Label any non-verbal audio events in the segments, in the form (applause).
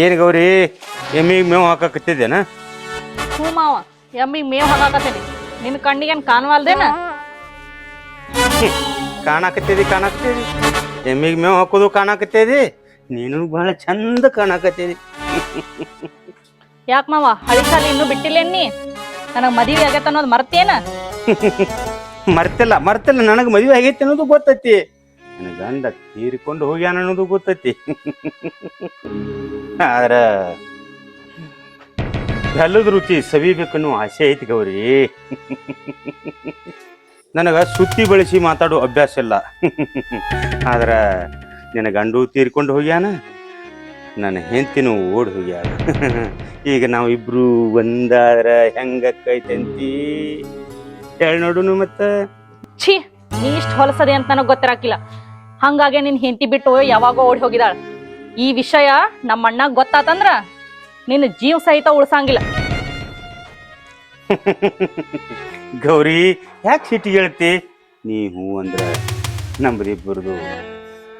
ಏನು ಗೌರಿ? ಎಮ್ಮಿಗೆ ಮೇವು ಹಾಕಕತ್ತಿದ್ದೇನ? ಹ್ಞೂ ಮಾವ ಎಮ್ಮಿಗೆ ಮೇವ್ ಹಾಕಾಕತ್ತೀನಿ. ನಿನ್ನ ಕಣ್ಣಿಗೇನು ಕಾಣವಲ್ದೇನ? ಕಾಣಾಕತ್ತಿದಿ ಕಾಣಕತ್ತಿದಿ. ಎಮ್ಮಿಗೆ ಮೇವು ಹಾಕೋದು ಕಾಣಾಕತ್ತಿದಿ. ನೀನು ಬಹಳ ಚಂದ ಕಾಣಾಕತ್ತಿದಿ. ಯಾಕೆ ಮಾವ ಹಳಿ ಸಾಲಿ ಇನ್ನೂ ಬಿಟ್ಟಿಲ್ಲೇನಿ ನನಗೆ ಮದುವೆ ಆಗೈತೆ ಅನ್ನೋದು ಮರ್ತೇನ (laughs) ಮರ್ತಿಲ್ಲ ಮರ್ತಿಲ್ಲ. ನನಗೆ ಮದುವೆ ಆಗೈತಿ ಅನ್ನೋದು ಗೊತ್ತೈತಿ. ನನ್ನ ಗಂಡ ತೀರಿಕೊಂಡು ಹೋಗ್ಯಾನ ಅನ್ನೋದು ಗೊತ್ತೈತಿ. ಆದ್ರ ಬೆಲ್ಲದ ರುಚಿ ಸವಿಬೇಕನ್ನೋ ಆಸೆ ಐತಿ ಗೌರಿ. ನನಗ ಸುತ್ತಿ ಬಳಸಿ ಮಾತಾಡೋ ಅಭ್ಯಾಸ ಇಲ್ಲ. ಆದ್ರ ನಿನ್ನ ಗಂಡು ತೀರ್ಕೊಂಡು ಹೋಗ್ಯಾನ, ನನ್ನ ಹೆಂಡತಿನೂ ಓಡಿ ಹೋಗ್ಯಾಳ. ಈಗ ನಾವು ಇಬ್ರು ಒಂದಾದ್ರ ಹೆಂಗಕ್ಕೈತಂತಿ ಹೇಳಿ ನೋಡುನು ಮತ್ತೆ. ಛೀ ಇಷ್ಟು ಹೊಲಸದೆ ಅಂತ ನನಗೆ ಗೊತ್ತಿರಾಕಿಲ್ಲ. ಹಂಗಾಗಿ ನಿನ್ ಹೆಂಡತಿ ಬಿಟ್ಟು ಯಾವಾಗೋ ಓಡಿ ಹೋಗಿದಾಳ. ಈ ವಿಷಯ ನಮ್ಮ ಅಣ್ಣ ಗೊತ್ತಾತಂದ್ರ ನಿನ್ನ ಜೀವ ಸಹಿತ ಉಳ್ಸಂಗಿಲ್ಲ. (laughs) ಗೌರಿ ಯಾಕೆ ಸಿಟಿ ಹೇಳ್ತಿ? ನೀ ಹೂ ಅಂದ್ರ ನಮ್ದಿಬ್ಬರದು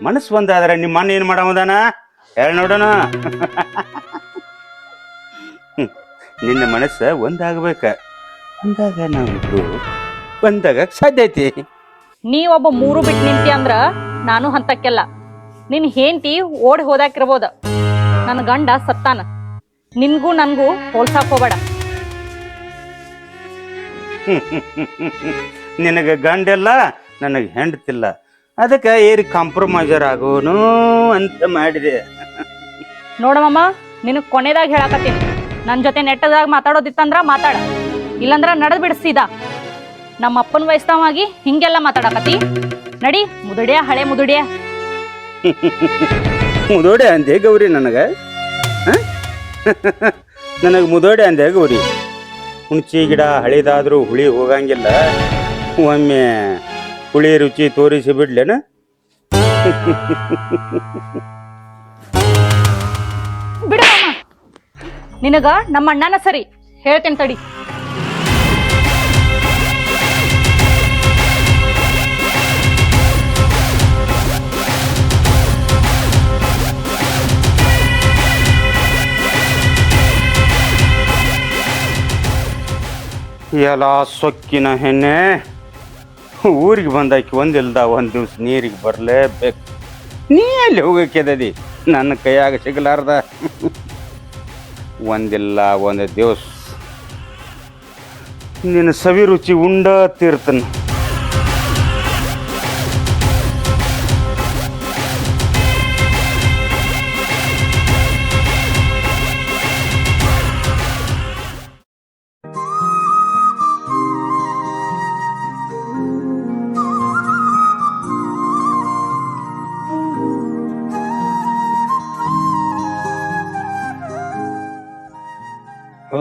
ಮನಸ್ಸು ಒಂದಾದ್ರೆ ನಿಮ್ಮ ಅಣ್ಣ ಏನ್ ಮಾಡಮದಾನ ಹೇಳ ನೋಡೋಣ. (laughs) ನಿನ್ನ ಮನಸ್ಸ ಒಂದಾಗಬೇಕ. ಅಂದಾಗ ನಾವಿಬ್ರು ಒಂದಾಗ ಸಾಧ್ಯ ಐತಿ. ನೀ ಒಬ್ಬ ಮೂರು ಬಿಟ್ಟು ನಿಂತಿ ಅಂದ್ರ ನಾನು ಹಂತಕ್ಕೆಲ್ಲ. ನಿನ್ ಹೆಂಡತಿ ಓಡಿ ಹೋದಾಕಿರ್ಬೋದ. ನನ್ನ ಗಂಡ ಸತ್ತಾನ. ನಿನ್ಗೂ ನನ್ಗೂ ಹೋಲ್ಸಾಕ್ ಹೋಗಬೇಡ. (laughs) ನಿನಗೆ ಗಂಡಿಲ್ಲ ನನಗೆ ಹೆಂಡತಿಲ್ಲ. ಅದಕ್ಕೆ ಏರಿ ಕಾಂಪ್ರಮೈಸರ್ ಆಗೋನು ಅಂತ ಮಾಡಿದೆ. (laughs) ನೋಡಮ್ಮ ನಿನಗ್ ಕೊನೆದಾಗ ಹೇಳಾಕತ್ತೀನಿ. ನನ್ ಜೊತೆ ನೆಟ್ಟದಾಗ ಮಾತಾಡೋದಿತ್ತಂದ್ರ ಮಾತಾಡ. ಇಲ್ಲಂದ್ರ ನಡೆದ್ ಬಿಡಿಸಿದ ನಮ್ಮ ಅಪ್ಪನ ವಯಸ್ಸವಾಗಿ ಹಿಂಗೆಲ್ಲ ಮಾತಾಡಕತ್ತಿ. ನಡಿ ಮುದುಡ್ಯ ಹಳೆ ಮುದುಡ್ಯ. ಮುದೋಡೆ ಅಂದೆ ಗೌರಿ ನನಗೆ? ನನಗೆ ಮುದೋಡೆ ಅಂದೆ ಗೌರಿ? ಹುಣಚಿ ಗಿಡ ಹಳಿದಾದ್ರೂ ಹುಳಿ ಹೋಗಂಗಿಲ್ಲ. ಒಮ್ಮೆ ಹುಳಿ ರುಚಿ ತೋರಿಸಿ ಬಿಡ್ಲೇನ? ಬಿಡಮ್ಮ ಮಾಮ. ನಿನಗ ನಮ್ಮ ಅಣ್ಣನ ಸರಿ. ಹೇಳ್ತೇನೆ ತಡಿ. ಎಲ್ಲ ಸೊಕ್ಕಿನ ಹೆಣ್ಣೆ. ಊರಿಗೆ ಬಂದಾಕಿ ಒಂದಿಲ್ದ ಒಂದು ದಿವ್ಸ ನೀರಿಗೆ ಬರಲೇಬೇಕು. ನೀ ಎಲ್ಲಿ ಹೋಗಕ್ಕೆದದಿ ನನ್ನ ಕೈಯಾಗ ಸಿಗಲಾರ್ದ. ಒಂದಿಲ್ಲ ಒಂದು ದಿವಸ. ನಿನ್ನ ಸವಿ ರುಚಿ ಉಂಡ ತೀರ್ತನ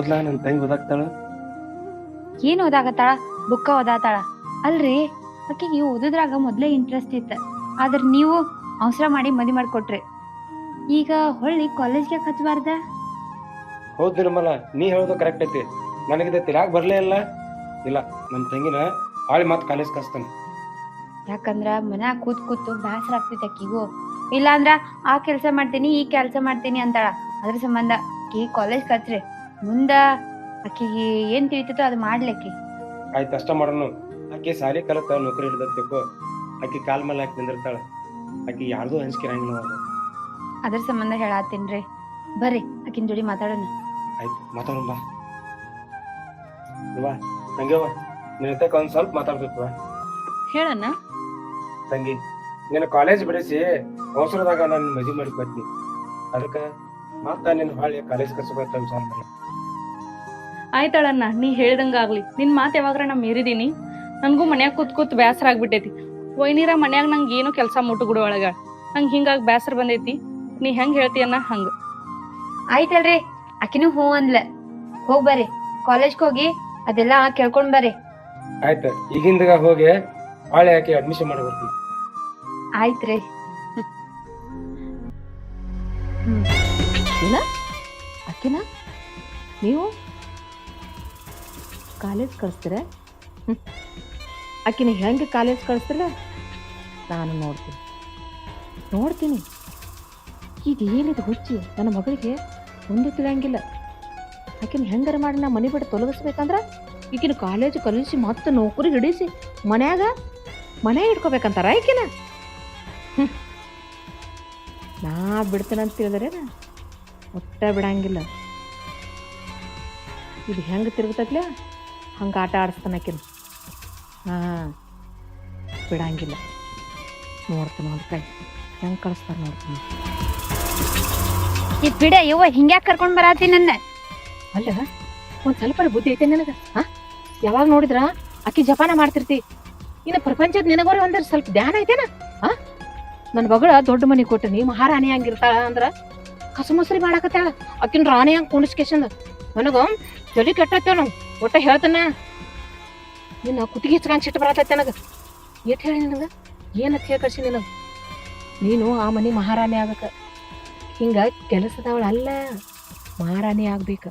ಹೌದ್ಲಾ ನನ್ನ ತಂಗಿ ಓದಾಕ್ತಾಳ? ಏನ್ ಓದಾಕತ್ತಾಳ? ಬುಕ್ಕ ಓದಾತಾಳ. ಅಲ್ರಿ ಆಕಿಗೆ ಓದುದ್ರಾಗ ಮೊದ್ಲೇ ಇಂಟ್ರೆಸ್ಟ್ ಇತ್ತ. ಆದ್ರ ನೀವು ಅವಸರ ಮಾಡಿ ಮದಿ ಮಾಡ್ಕೊಟ್ರಿ. ಈಗ ಹೊಳ್ಳಿ ಕಾಲೇಜ್ಗೆ ಹಚ್ಚಬಾರ್ದ ಹೌದ್ ನಿರ್ಮಲ ನೀ ಹೇಳೋದು ಕರೆಕ್ಟ್ ಐತಿ. ನನಗಿದ ತಿರಾಗ ಬರ್ಲೇ ಇಲ್ಲ. ಇಲ್ಲ ನನ್ನ ತಂಗಿನ ಹಾಳಿ ಮಾತು ಕಾಲೇಜ್ ಕಳಿಸ್ತಾನೆ ಯಾಕಂದ್ರ ಮನ್ಯಾಗ ಕೂತ್ ಕೂತು ಬ್ಯಾಸರ ಆಗ್ತೈತಿ ಆಕಿಗೂ. ಇಲ್ಲಾಂದ್ರ ಆ ಕೆಲ್ಸ ಮಾಡ್ತೀನಿ ಈ ಕೆಲ್ಸ ಮಾಡ್ತೀನಿ ಅಂತಾಳ. ಅದ್ರ ಸಂಬಂಧ ಈ ಕಾಲೇಜ್ ಕಚ್ರಿ ಮುಂದ ಆಕಿಗೆ ಏನ್ ತಿಳಿತೈತೋ ಅದು ಮಾಡ್ಲಿಕ್ಕೆ. ಆಯ್ತು ಅಷ್ಟ ಮಾಡೋಣ ಆಕೆ ಸಾಲಿ ಕಲತ ನೌಕರಿ ಹಿಡ್ದತ್ತಿಕೋ ಆಕಿ ಕಾಲ್ ಮೇಲೆ ಹಾಕಿ ನಿಂದಿರ್ತಾಳ. ಆಕಿ ಯಾರ್ದು ಹಂಚ್ಕಿರಂಗಿಲ್ಲ ಅವಾಗ ಅದ್ರ ಸಂಬಂಧ ಹೇಳಾತೀನ್ರಿ ಬರ್ರಿ ಆಕಿನ ಜೋಡಿ ಮಾತಾಡೋಣ. ಆಯ್ತು ಮಾತಾಡೋಣ ಬಾ. ಬಾ ತಂಗಿ ಬಾ ನಿನ್ನ ತಕ್ಕ ಒಂದ್ ಸ್ವಲ್ಪ ಮಾತಾಡ್ಬೇಕು ಹೇಳಣ್ಣ. ತಂಗಿ ನಿನ್ನ ಕಾಲೇಜ್ ಬಿಡಿಸಿ ಅವಸರದಾಗ ನಾನು ಮದುವೆ ಮಾಡ್ಕೊತೀನಿ. ಅದಕ್ಕೆ ಮತ್ತ ನಿನ್ನ ಹಾಳೆ ಕಾಲೇಜ್ ಕಳ್ಸಬೇಕಂತ ವಿಚಾರ ಮಾಡಿ ಆಯ್ತಾಳಣ್ಣ ನೀ ಹೇಳ್ದಂಗಾಗ್ಲಿ ನಿನ್ ಮಾತು ಯಾವಾಗ್ರ ನಾ ಮೀರಿದೀನಿ. ನನಗೂ ಮನ್ಯಾಗ ಕೂತ್ ಕೂತ್ ಬ್ಯಾಸರ ಆಗ್ಬಿಟ್ಟೈತಿ. ಒಯ್ನೀರ ಮನ್ಯಾಗ ನಂಗೆ ಏನು ಕೆಲಸ ಮುಟ್ಟುಗುಡು ಒಳಗ. ನಂಗೆ ಹಿಂಗಾಗಿ ಬ್ಯಾಸರ ಬಂದೈತಿ. ನೀ ಹೆಂಗ್ ಹೇಳ್ತೀಯನ್ನ ಹಂಗ. ಆಯ್ತಲ್ರಿ ಆಕಿನೂ ಹೂ ಅಂದ್ಲ. ಹೋಗ್ ಬರ್ರಿ ಕಾಲೇಜ್ಗೆ ಹೋಗಿ ಅದೆಲ್ಲ ಕೇಳ್ಕೊಂಡ್ ಬರ್ರಿ. ಆಯ್ತ ಈಗಿಂದಾಗ ಹೋಗಿ ಹಾಳೆ ಹಾಕಿ ಅಡ್ಮಿಷನ್ ಮಾಡಿ ಬರ್ತೀನಿ. ಆಯ್ತ್ರಿ ಏನ ಅಕ್ಕಿನ? ನೀವು? ಕಾಲೇಜ್ ಕಳಿಸ್ತೀರ? ಆಕಿನ ಹೆಂಗೆ ಕಾಲೇಜ್ ಕಳಿಸ್ತಿಲ್ಲ ನಾನು ನೋಡ್ತೀನಿ. ನೋಡ್ತೀನಿ. ಇದು ಏನಿದು ಹುಚ್ಚಿ? ನನ್ನ ಮಗಳಿಗೆ ಒಂದು ತಿಳಿಯಂಗಿಲ್ಲ. ಆಕಿನ ಹೆಂಗಾರ ಮಾಡಿ ನಾ ಮನೆ ಬಿಟ್ಟು ತೊಲಗಿಸ್ಬೇಕಂದ್ರೆ? ಈಕಿನ ಕಾಲೇಜ್ ಕಲಿಸಿ ಮತ್ತೆ ನೌಕರಿ ಹಿಡಿಸಿ ಮನ್ಯಾಗ ಮನೆ ಇಟ್ಕೋಬೇಕಂತಾರ ಈಕಿನ ಹ್ಮ್. ನಾ ಬಿಡ್ತೇನಂತ ತಿಳಿದ್ರೆ ಒಟ್ಟ ಬಿಡಂಗಿಲ್ಲ. ಇದು ಹೆಂಗೆ ತಿರುಗ್ತತ್ಲೆ? ಹಂಗೆ ಆಟ ಆಡಿಸ್ತಾನಕಿನ. ಹಾಂ. ಬಿಡಂಗಿಲ್ಲ. ನೋಡ್ತೀನಿ ಒಂದು ಕೈ. ಹೆಂಗೆ ಕಳಿಸ್ತಾರೆ ನೋಡ್ತೀನಿ ಈ ಬಿಡ ಯವ್ವ ಹಿಂಗ್ಯಾ ಕರ್ಕೊಂಡು ಬರಾತಿ ನನ್ನ? ಅಲ್ಲ ಒಂದು ಸ್ವಲ್ಪ ಬುದ್ಧಿ ಐತೆ ನನಗ? ಹಾ? ಯಾವಾಗ ನೋಡಿದ್ರ ಅಕ್ಕಿ ಜಪಾನ ಮಾಡ್ತಿರ್ತಿ? ಇನ್ನು ಪ್ರಪಂಚದ ನಿನಗೋರ ಅಂದ್ರೆ ಸ್ವಲ್ಪ ಧ್ಯಾನ ಐತೇನ? ಹಾ? ನನ್ನ ಮಗಳ ದೊಡ್ಡ ಮನೆ ಕೊಟ್ಟನಿ ಮಹಾರಾಣಿ ಹಂಗಿರ್ತಾಳ ಅಂದ್ರ ಕಸಮಸರಿ ಮಾಡಾಕತ್ತಾಳ. ಅಕ್ಕಿನ ರಾಣಿ ಹಂಗ್ ಕುಣಿಸ್ಕೇಶನ್ ನನಗ ತಲೆ ಕೆಟ್ಟತ್ತೇವ ನಾವು ಒಟ್ಟ ಹೇಳ್ತಾನ? ನಿನ್ನ ಕುತ್ತಿಗೆ ಹಚ್ಕೊಂಡು ಸಿಟ್ಟು ಬರತೈತೆ ನನಗ. ಏಟ್ ಹೇಳಿ ನಿನಗ? ಏನತ್ ಹೇಳಿ ಕಳ್ಸಿ ನಿನಗೆ? ನೀನು ಆ ಮನೆ ಮಹಾರಾಣಿ ಆಗಕ್ಕೆ ಹಿಂಗ ಕೆಲಸದವಳ ಅಲ್ಲ, ಮಹಾರಾಣಿ ಆಗ್ಬೇಕು.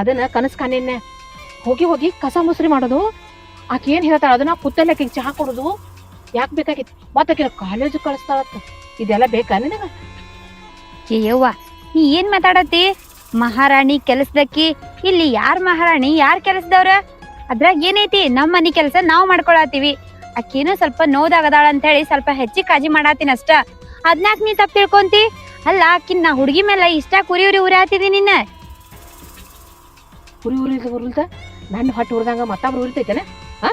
ಅದನ್ನ ಕನಸು ಕಾಣಿನ್ನೆ ಹೋಗಿ ಹೋಗಿ ಕಸ ಮುಸ್ರಿ ಮಾಡೋದು. ಆಕೆ ಏನು ಹೇಳ್ತಾಳೆ? ಅದನ್ನ ಕುತ್ತಲ್ಲಿ ಚಹಾ ಕೊಡೋದು. ಯಾಕೆ ಬೇಕಾಗಿತ್ತು ಮತ್ತೆ ಆಕೆ ಕಾಲೇಜ್ ಕಳಿಸ್ತಾಳತ್ತ ಇದೆಲ್ಲ ಬೇಕಾ ನಿನಗ? ಏ ನೀ ಏನು ಮಾತಾಡತಿ ಮಹಾರಾಣಿ ಕೆಲಸದಕ್ಕಿ. ಇಲ್ಲಿ ಯಾರ್ ಮಹಾರಾಣಿ, ಯಾರ್ ಕೆಲಸದವ್ರ? ಅದ್ರಾಗ ಏನೈತಿ ನಮ್ಮ ಮನಿ ಕೆಲಸ ನಾವ್ ಮಾಡ್ಕೊಳತೀವಿ ಅಕ್ಕಿನು ಸ್ವಲ್ಪ ನೋದಾಗದಾಳ ಅಂತ ಹೇಳಿ ಸ್ವಲ್ಪ ಹೆಚ್ಚಿಗೆ ಕಾಜಿ ಮಾಡಾತೀನಿ ಅಷ್ಟ. ಅದ್ನಾಕ್ ನೀ ತಪ್ಪ ತಿಳ್ಕೊಂತಿ? ಅಲ್ಲ ಆಕಿನ್ ನಾ ಹುಡುಗಿ ಮೇಲೆ ಇಷ್ಟ ಕುರಿ ಉರಿ ಉರಿ ಹಾತಿದಿ ನಿನ್ನ. ಉರಿ ಉರಿಲ್ದ ಉರಿಲ್ದ ನನ್ನ ಹೊಟ್ಟೆ ಉರಿದಂಗ ಮತ್ತೊಬ್ರು ಉರಿತೈತೇನ? ಹಾ?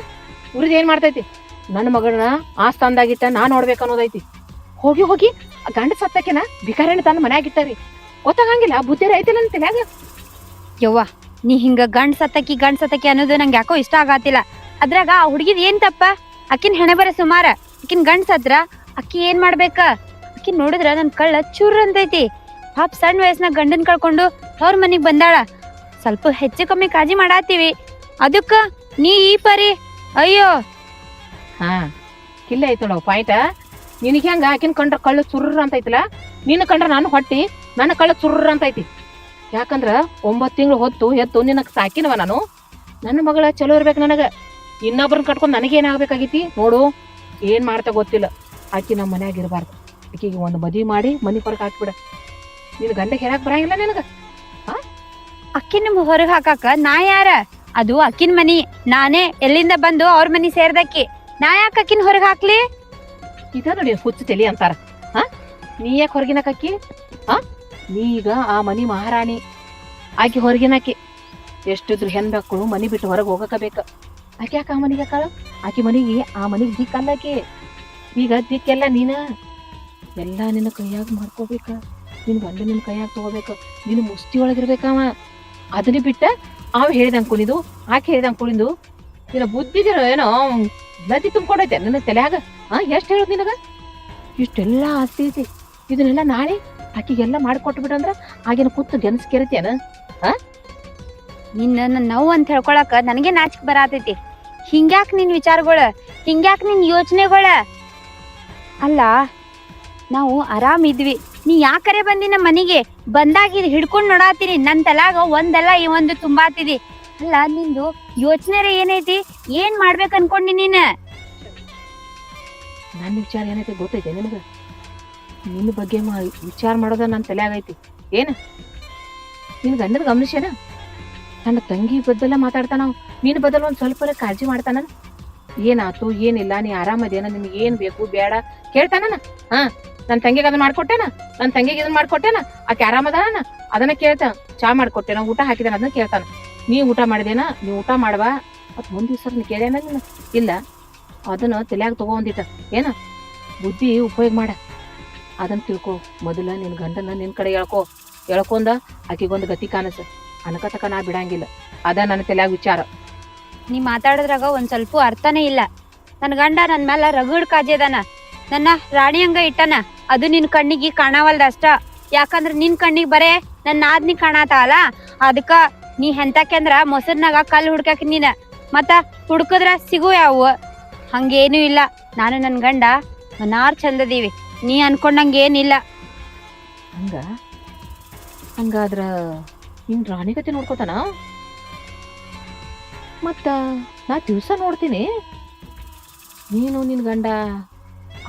ಉರಿದ ಏನ್ ಮಾಡ್ತೈತಿ? ನನ್ನ ಮಗಳನ್ನ ಆ ಸ್ಥಾನದಾಗಿಟ್ಟ ನಾ ನೋಡ್ಬೇಕು ಅನ್ನೋದೈತಿ. ಹೋಗಿ ಹೋಗಿ ಗಂಡ ಸತ್ತಕ್ಕೆನ ಭಿಕಾರಣ್ಣ ತನ್ನ ಮನ್ಯಾಗ ಇಟ್ಟಾರಿ ಗೊತ್ತಾಗಂಗಿಲ್ಲ ಬುದ್ಧಿ ಐತಿಲ್ಲ ಅಂತ ತಲ್ಯಾಗ ಯವ್ವ ನೀ ಹಿಂಗ ಗಂಡ್ ಸತ್ತಕಿ ಗಂಡ್ ಸತ್ತಕಿ ಅನ್ನೋದು ನಂಗೆ ಯಾಕೋ ಇಷ್ಟ ಆಗತ್ತಿಲ್ಲ ಅದ್ರಾಗ ಆ ಹುಡುಗಿದ್ ಏನ್ ತಪ್ಪ? ಅಕ್ಕಿನ ಹೆಣೆ ಬರ ಸುಮಾರ. ಅಕ್ಕಿನ ಗಂಡ್ ಸತ್ರ ಅಕ್ಕಿ ಏನ್ ಮಾಡ್ಬೇಕ? ಅಕ್ಕಿ ನೋಡಿದ್ರ ನನ್ ಕಳ್ಳ ಚುರ್ ಅಂತೈತಿ ಪಾಪ ಸಣ್ಣ ವಯಸ್ಸಿನಾಗ ಗಂಡನ್ ಕಳ್ಕೊಂಡು ಅವ್ರ ಮನಿಗ್ ಬಂದಾಳ. ಸ್ವಲ್ಪ ಹೆಚ್ಚು ಕಮ್ಮಿ ಕಾಜಿ ಮಾಡಾತೀವಿ. ಅದಕ್ಕ ನೀ ಈ ಪರಿ. ಅಯ್ಯೋ. ಹಾ ಕಿಲ್ಲ ಐತಳ ಪಾಯಿಂಟ. ನಿನಗೆ ಹೆಂಗ ಆಕಿನ ಕಂಡ್ರ ಕಳ್ಳು ಚುರ್ರ ಅಂತ ಐತಲ್ಲ? ನಿನ್ನ ಕಂಡ್ರೆ ನಾನು ಹೊಟ್ಟಿ ನನ್ನ ಕಳ್ಳ ಚುರ್ರ ಅಂತ ಐತಿ. ಯಾಕಂದ್ರ ಒಂಬತ್ತು ತಿಂಗಳು ಹೊತ್ತು ಎತ್ತು ನಿನಗೆ ಸಾಕಿನವ ನಾನು. ನನ್ನ ಮಗಳ ಚಲೋ ಇರ್ಬೇಕು ನನಗೆ. ಇನ್ನೊಬ್ರನ್ನ ಕಟ್ಕೊಂಡು ನನಗೇನಾಗಬೇಕಾಗೈತಿ ನೋಡು ಏನು ಮಾಡ್ತಾ ಗೊತ್ತಿಲ್ಲ. ಆಕಿ ನಮ್ಮ ಮನ್ಯಾಗ ಇರಬಾರ್ದು. ಆಕಿಗೆ ಒಂದು ಮದುವೆ ಮಾಡಿ ಮನೆ ಹೊರಗೆ ಹಾಕ್ಬಿಡ. ನಿನ್ನ ಗಂಡ ಹೇಳಕ್ ಬರಂಗಿಲ್ಲ ನಿನಗೆ? ಅಕ್ಕಿ ನಿಮ್ಗೆ ಹೊರಗೆ ಹಾಕಾಕ ನಾ ಯಾರ? ಅದು ಅಕ್ಕಿನ ಮನಿ. ನಾನೇ ಎಲ್ಲಿಂದ ಬಂದು ಅವ್ರ ಮನಿ ಸೇರ್ದಕ್ಕಿ. ನಾ ಯಾಕೆ ಅಕ್ಕಿನ ಹೊರಗೆ ಹಾಕ್ಲಿ? ಇದ ನೋಡಿ ಹುಚ್ಚು ತಲಿ ಅಂತಾರ. ನೀ ಯಾಕೆ ಹೊರಗಿನಕಿ ಹಾ ನೀ ಈಗ ಆ ಮನಿ ಮಹಾರಾಣಿ ಆಕಿ ಹೊರಗಿನಾಕಿ ಎಷ್ಟಿದ್ರು ಹೆಣ್ಮಕ್ಳು ಮನಿ ಬಿಟ್ಟು ಹೊರಗೆ ಹೋಗಕ ಬೇಕ ಆಕೆ ಯಾಕೆ ಆ ಮನಿಗೆ ಹಾಕಾಳ? ಆಕೆ ಮನಿಗೆ, ಆ ಮನಿಗೆ ದಿಕ್ಕಲ್ಲ ಆಕಿ. ಈಗ ದಿಕ್ಕೆಲ್ಲ ನೀನ. ಎಲ್ಲ ನಿನ್ನ ಕೈಯಾಗ ಮಾಡ್ಕೋಬೇಕ. ನಿನ್ ಗಂಡ ನಿನ್ ಕೈಯಾಗ ತಗೋಬೇಕು. ನಿನ್ನ ಮುಸ್ತಿ ಒಳಗಿರ್ಬೇಕವ ಅದನ್ನ ಬಿಟ್ಟ ಅವ್ ಹೇಳ್ದಂಗ್ ಕುಣಿದು ಆಕೆ ಹೇಳ್ದಂಗ್ ಕುಣಿದು ನಿನ್ನ ಬುದ್ಧಿಗಿರ ಏನೋ ನದಿ ತುಂಬಿಕೊಂಡೈತೆ ನನ್ನ ತಲೆಯಾಗ. ಹಾ ಎಷ್ಟು ಹೇಳೋದು ನಿನಗ? ಇಷ್ಟೆಲ್ಲ ಆಸ್ತಿ ಐತಿ. ಇದನ್ನೆಲ್ಲ ನಾಳೆ ಆಕಿಗೆಲ್ಲ ಮಾಡಿಕೊಟ್ಟು ಬಿಡಂದ್ರ ಆಗಿನ ಕೂತು ಗೆನ್ಸ್ ಕೆರತೇನ? ನಿನ್ನ ನನ್ನ ನೋವು ಅಂತ ಹೇಳ್ಕೊಳಕ ನನಗೆ ನಾಚಿಕೆ ಬರಾತೈತಿ. ಹಿಂಗ್ಯಾಕ್ ನಿನ್ ವಿಚಾರಗಳ? ಹಿಂಗ್ಯಾಕ್ ನಿನ್ ಯೋಚನೆಗಳ? ಅಲ್ಲ ನಾವು ಆರಾಮ್ ಇದ್ವಿ. ನೀ ಯಾಕರೆ ಬಂದಿ ನಮ್ಮ ಮನೆಗೆ? ಬಂದಾಗ ಇದು ಹಿಡ್ಕೊಂಡ್ ನೋಡಾತೀನಿ ನನ್ ತಲಾಗ ಒಂದಲ್ಲ ಈ ಒಂದು ತುಂಬಾತಿದಿ. ಅಲ್ಲ ನಿಂದು ಯೋಚನೆ ಏನೈತಿ? ಏನ್ ಮಾಡ್ಬೇಕು ಅನ್ಕೊಂಡಿ ನೀನ್ ನನ್ನ ವಿಚಾರ ಏನೈತಿ ಗೊತ್ತೈತೆ ನಿನಗ? ನಿನ್ನ ಬಗ್ಗೆ ಮಾ ವಿಚಾರ ಮಾಡೋದ ನನ್ನ ಐತಿ ಏನ? ನಿನ್ ಗಂಡದ ಗಮನಿಸ್ಯಾನ? ನನ್ನ ತಂಗಿ ಬದ್ದಲ್ಲ ಮಾತಾಡ್ತಾನ ಅವ. ನಿನ್ ಬದಲು ಒಂದ್ ಸ್ವಲ್ಪ ಕಾಳಜಿ ಮಾಡ್ತಾನ ಏನಾತು, ಏನಿಲ್ಲ, ನೀ ಆರಾಮದೇನ ನಿಮ್ಗೆ ಏನ್ ಬೇಕು, ಬೇಡ. ಕೇಳ್ತಾನ ಹಾ, ನನ್ ತಂಗಿಗೆ ಅದನ್ನ ಮಾಡ್ಕೊಟ್ಟೇನ? ನನ್ ತಂಗಿಗೆ ಇದನ್ನ ಮಾಡ್ಕೊಟ್ಟೇನ? ಆಕೆ ಆರಾಮದಾನ ಅದನ್ನ ಕೇಳ್ತಾನ ಚಾ ಮಾಡ್ಕೊಟ್ಟೇನ, ಊಟ ಹಾಕಿದಾನ, ಅದನ್ನ ಕೇಳ್ತಾನ. ನೀ ಊಟ ಮಾಡಿದೇನ? ನೀ ಊಟ ಮಾಡವಾ? ಮತ್ ಒಂದ್ ದಿವ್ಸ ಕೇಳ್ಯಾನ ಇಲ್ಲ. ಅದನ್ನ ತಲೆಯಾಗ ತಗೋ ಒಂದಿತ್ತ ಏನ? ಬುದ್ಧಿ ಉಪಯೋಗ ಮಾಡ. ಅದನ್ನ ತಿಳ್ಕೊ. ಮೊದಲ ನಿನ್ನ ಗಂಡನ ನಿನ್ನ ಕಡೆ ಎಳ್ಕೊ. ಎಳ್ಕೊಂಡ ಆಕಿಗೊಂದು ಗತಿ ಕಾಣಸ. ಅನಕತಕ ನಾ ಬಿಡಂಗಿಲ್ಲ. ಅದ ನನ್ನ ತಲೆಯಾಗ ವಿಚಾರ. ನೀ ಮಾತಾಡಿದ್ರಾಗ ಒಂದ್ ಸ್ವಲ್ಪ ಅರ್ಥನೇ ಇಲ್ಲ. ನನ್ನ ಗಂಡ ನನ್ನ ಮೇಲೆ ರಗಡ್ ಕಾಜೆದಾನ. ನನ್ನ ರಾಣಿ ಹಂಗ ಇಟ್ಟನ. ಅದು ನಿನ್ ಕಣ್ಣಿಗೆ ಕಾಣವಲ್ದ ಅಷ್ಟ. ಯಾಕಂದ್ರ ನಿನ್ ಕಣ್ಣಿಗೆ ಬರೇ ನನ್ನ ನಾದ್ನಿ ಕಾಣತಾವಲ್ಲ ಅದಕ್ಕ ನೀ ಹೆಂತಕೆಂದ್ರ ಮೊಸರ್ನಾಗ ಕಲ್ಲು ಹುಡ್ಕಾಕ ನೀನ. ಮತ್ತ ಹುಡ್ಕದ್ರ ಸಿಗು ಯಾವು? ಹಂಗೇನು ಇಲ್ಲ. ನಾನು ನನ್ನ ಗಂಡ ಮನಾರ್ ಚಂದದೀವಿ ನೀ ಅನ್ಕೊಂಡಂಗೆ ಏನಿಲ್ಲ. ಹಂಗ? ಹಂಗಾದ್ರ ನಿನ್ ರಾಣಿಗತೆ ನೋಡ್ಕೋತಾನ? ಮತ್ತ ನಾ ದಿವ್ಸ ನೋಡ್ತೀನಿ. ನೀನು ನಿನ್ ಗಂಡ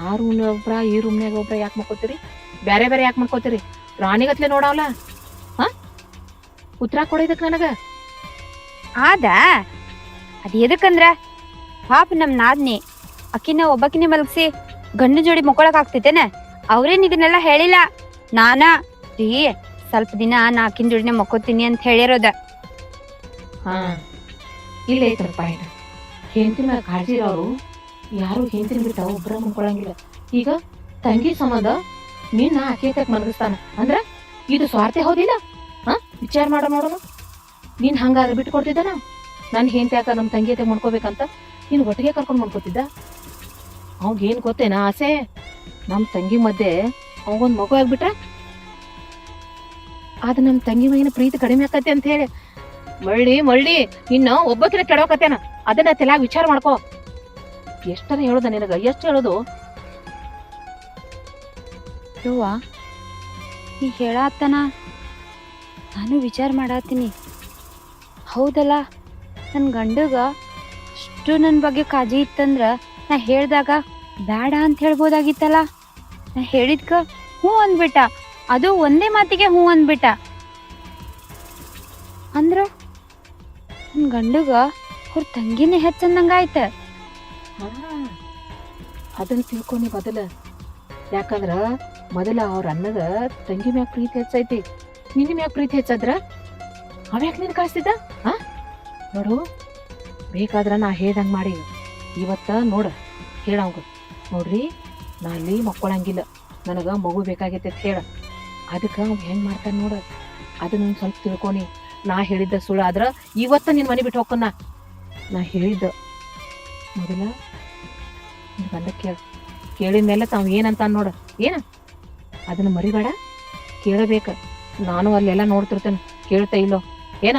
ಆ ರೂಮ್ನಾಗ ಒಬ್ರ ಈ ರೂಮ್ನಾಗ ಒಬ್ರ ಯಾಕೆ ಮಾಡ್ಕೋತೀರಿ ಬ್ಯಾರೆ ಬೇರೆ ಯಾಕೆ ಮಾಡ್ಕೋತೀರಿ ರಾಣಿಗತ್ಲೆ ನೋಡವಲ್ಲ ಹಾ? ಉತ್ತರ ಕೊಡಿದಕ್ ನನಗ? ಆದ? ಅದ್ ಎದಕ್ಕಂದ್ರ? ಪಾಪ ನಮ್ ನಾದ್ನಿ. ಅಕ್ಕಿನ ಒಬ್ಬಕಿನೇ ಮಲಗ್ಸಿ. ಗಂಡು ಜೋಡಿ ಮುಕ್ಕೊಳಕ್ ಆಗ್ತೈತೇನ ಅವ್ರೇನ್ ಇದನ್ನೆಲ್ಲ ಹೇಳಿಲ್ಲ? ನಾನ? ರೀ, ಸ್ವಲ್ಪ ದಿನ ನಾಕಿನ ಜೋಡಿನೇ ಮಕ್ಕೋತೀನಿ ಅಂತ ಹೇಳಿರೋದ. ಹಾ. ಇಲ್ಲ ಐತಪ್ಪ ಪಾಯಿಂಟ್ ಹೆಂಡತಿ ಮ್ಯಾಗ ಕಾಳಜಿ ಯಾರು ಹೆಂಡತಿನ ಬಿಟ್ಟ ಒಬ್ಬರ ಮುನ್ಕೊಳಂಗಿಲ್ಲ ಈಗ ತಂಗಿ ಸಂಬಂಧ ನಿನ್ನ ತಕ್ಕ ಮಲಗಿಸ್ತಾನ. ಅಂದ್ರ ಇದು ಸ್ವಾರ್ಥ ಹೌದಿಲ್ಲ? ಹಾ? ವಿಚಾರ ಮಾಡೋ ನೋಡೋಣ. ನೀನ್ ಹಂಗಾದ್ರೆ ಬಿಟ್ಟು ಕೊಡ್ತಿದ್ದಾನ ನನ್ನ ಹೆಂಡತಿ ಯಾಕ ನಮ್ ತಂಗಿ ಅಂತ ಮಾಡ್ಕೋಬೇಕಂತ ನೀನ್ ಒಟ್ಟಿಗೆ ಕರ್ಕೊಂಡ್ ಮಾಡ್ಕೋತಿದ್ದ ಅವಾಗ ಗೊತ್ತೇನಾ ಆಸೆ? ನಮ್ಮ ತಂಗಿ ಮಧ್ಯೆ ಅವಗೊಂದು ಮಗು ಆಗ್ಬಿಟ್ರ? ಆದ್ರೆ ನಮ್ಮ ತಂಗಿ ಮಗಿನ ಪ್ರೀತಿ ಕಡಿಮೆ ಆಕತ್ತೆ ಅಂತ ಹೇಳಿ. ಮಳ್ಳಿ ಮಳ್ಳಿ ಇನ್ನು ಒಬ್ಬಕಿನ ಕೆಡೋಕತ್ತೇನ ಅದನ್ನ ತಲೆಯಾಗ ವಿಚಾರ ಮಾಡ್ಕೋ. ಎಷ್ಟರ ಹೇಳೋದ ನಿನಗ? ಎಷ್ಟು ಹೇಳೋದು? ಯವ್ವ, ನೀ ಹೇಳಾತನ? ನಾನು ವಿಚಾರ ಮಾಡಾತೀನಿ. ಹೌದಲ್ಲ ನನ್ನ ಗಂಡಗ ಅಷ್ಟು ನನ್ನ ಬಗ್ಗೆ ಕಾಜಿ ಇತ್ತಂದ್ರ ನಾ ಹೇಳ್ದಾಗ ಬೇಡ ಅಂತ ಹೇಳ್ಬೋದಾಗಿತ್ತಲ್ಲ? ನಾ ಹೇಳಿದ್ಕ ಹ್ಞೂ ಅಂದ್ಬಿಟ್ಟ. ಅದು ಒಂದೇ ಮಾತಿಗೆ ಹ್ಞೂ ಅಂದ್ಬಿಟ್ಟ. ಅಂದ್ರ ನನ್ನ ಗಂಡಗ ಅವ್ರ ತಂಗಿನೇ ಹೆಚ್ಚಂದಂಗಾಯ್ತ. ಅದನ್ನ ತಿಳ್ಕೊನಿ ಮೊದಲ. ಯಾಕಂದ್ರ ಮೊದಲ ಅವ್ರ ಅನ್ನದ ತಂಗಿ ಮ್ಯಾಗ ಪ್ರೀತಿ ಹೆಚ್ಚೈತಿ. ನಿನ್ನ ಮ್ಯಾಗ ಪ್ರೀತಿ ಹೆಚ್ಚಾದ್ರ? ಅವ್ಯಾಕ್ ನಿನ್ ಕಳಿಸ್ತಿದ್ದ ನೋಡು, ಬೇಕಾದ್ರ ನಾ ಹೇಳ್ದಂಗೆ ಮಾಡಿ. ಇವತ್ತ ನೋಡ ಹೇಳವಂಗ ನೋಡ್ರಿ, ನಾ ಅಲ್ಲಿ ಮಕ್ಕೊಳಂಗಿಲ್ಲ. ನನಗೆ ಮಗು ಬೇಕಾಗೈತೆ ಅಂತ ಹೇಳ. ಅದಕ್ಕೆ ಅವ್ ಹೆಂಗೆ ಮಾಡ್ತಾನೆ ನೋಡ. ಒಂದ್ ಸ್ವಲ್ಪ ತಿಳ್ಕೊನಿ. ನಾ ಹೇಳಿದ್ದ ಸುಳ್ಳು ಆದ್ರೆ ಇವತ್ತು ನಿನ್ನ ಮನೆ ಬಿಟ್ಟು ಹೋಗ್ಕನ್ನ ನಾ. ಹೇಳಿದ್ದ. ಮೊದಲ ನೀನು ಬಂದ ಕೇಳ. ಕೇಳಿದ ಮೇಲೆ ತಾವು ಏನಂತ ನೋಡ. ಏನ? ಅದನ್ನು ಮರಿಬೇಡ. ಕೇಳಬೇಕು. ನಾನು ಅಲ್ಲೆಲ್ಲ ನೋಡ್ತಿರ್ತೇನೆ. ಕೇಳ್ತಾ ಇಲ್ಲೋ. ಏನ?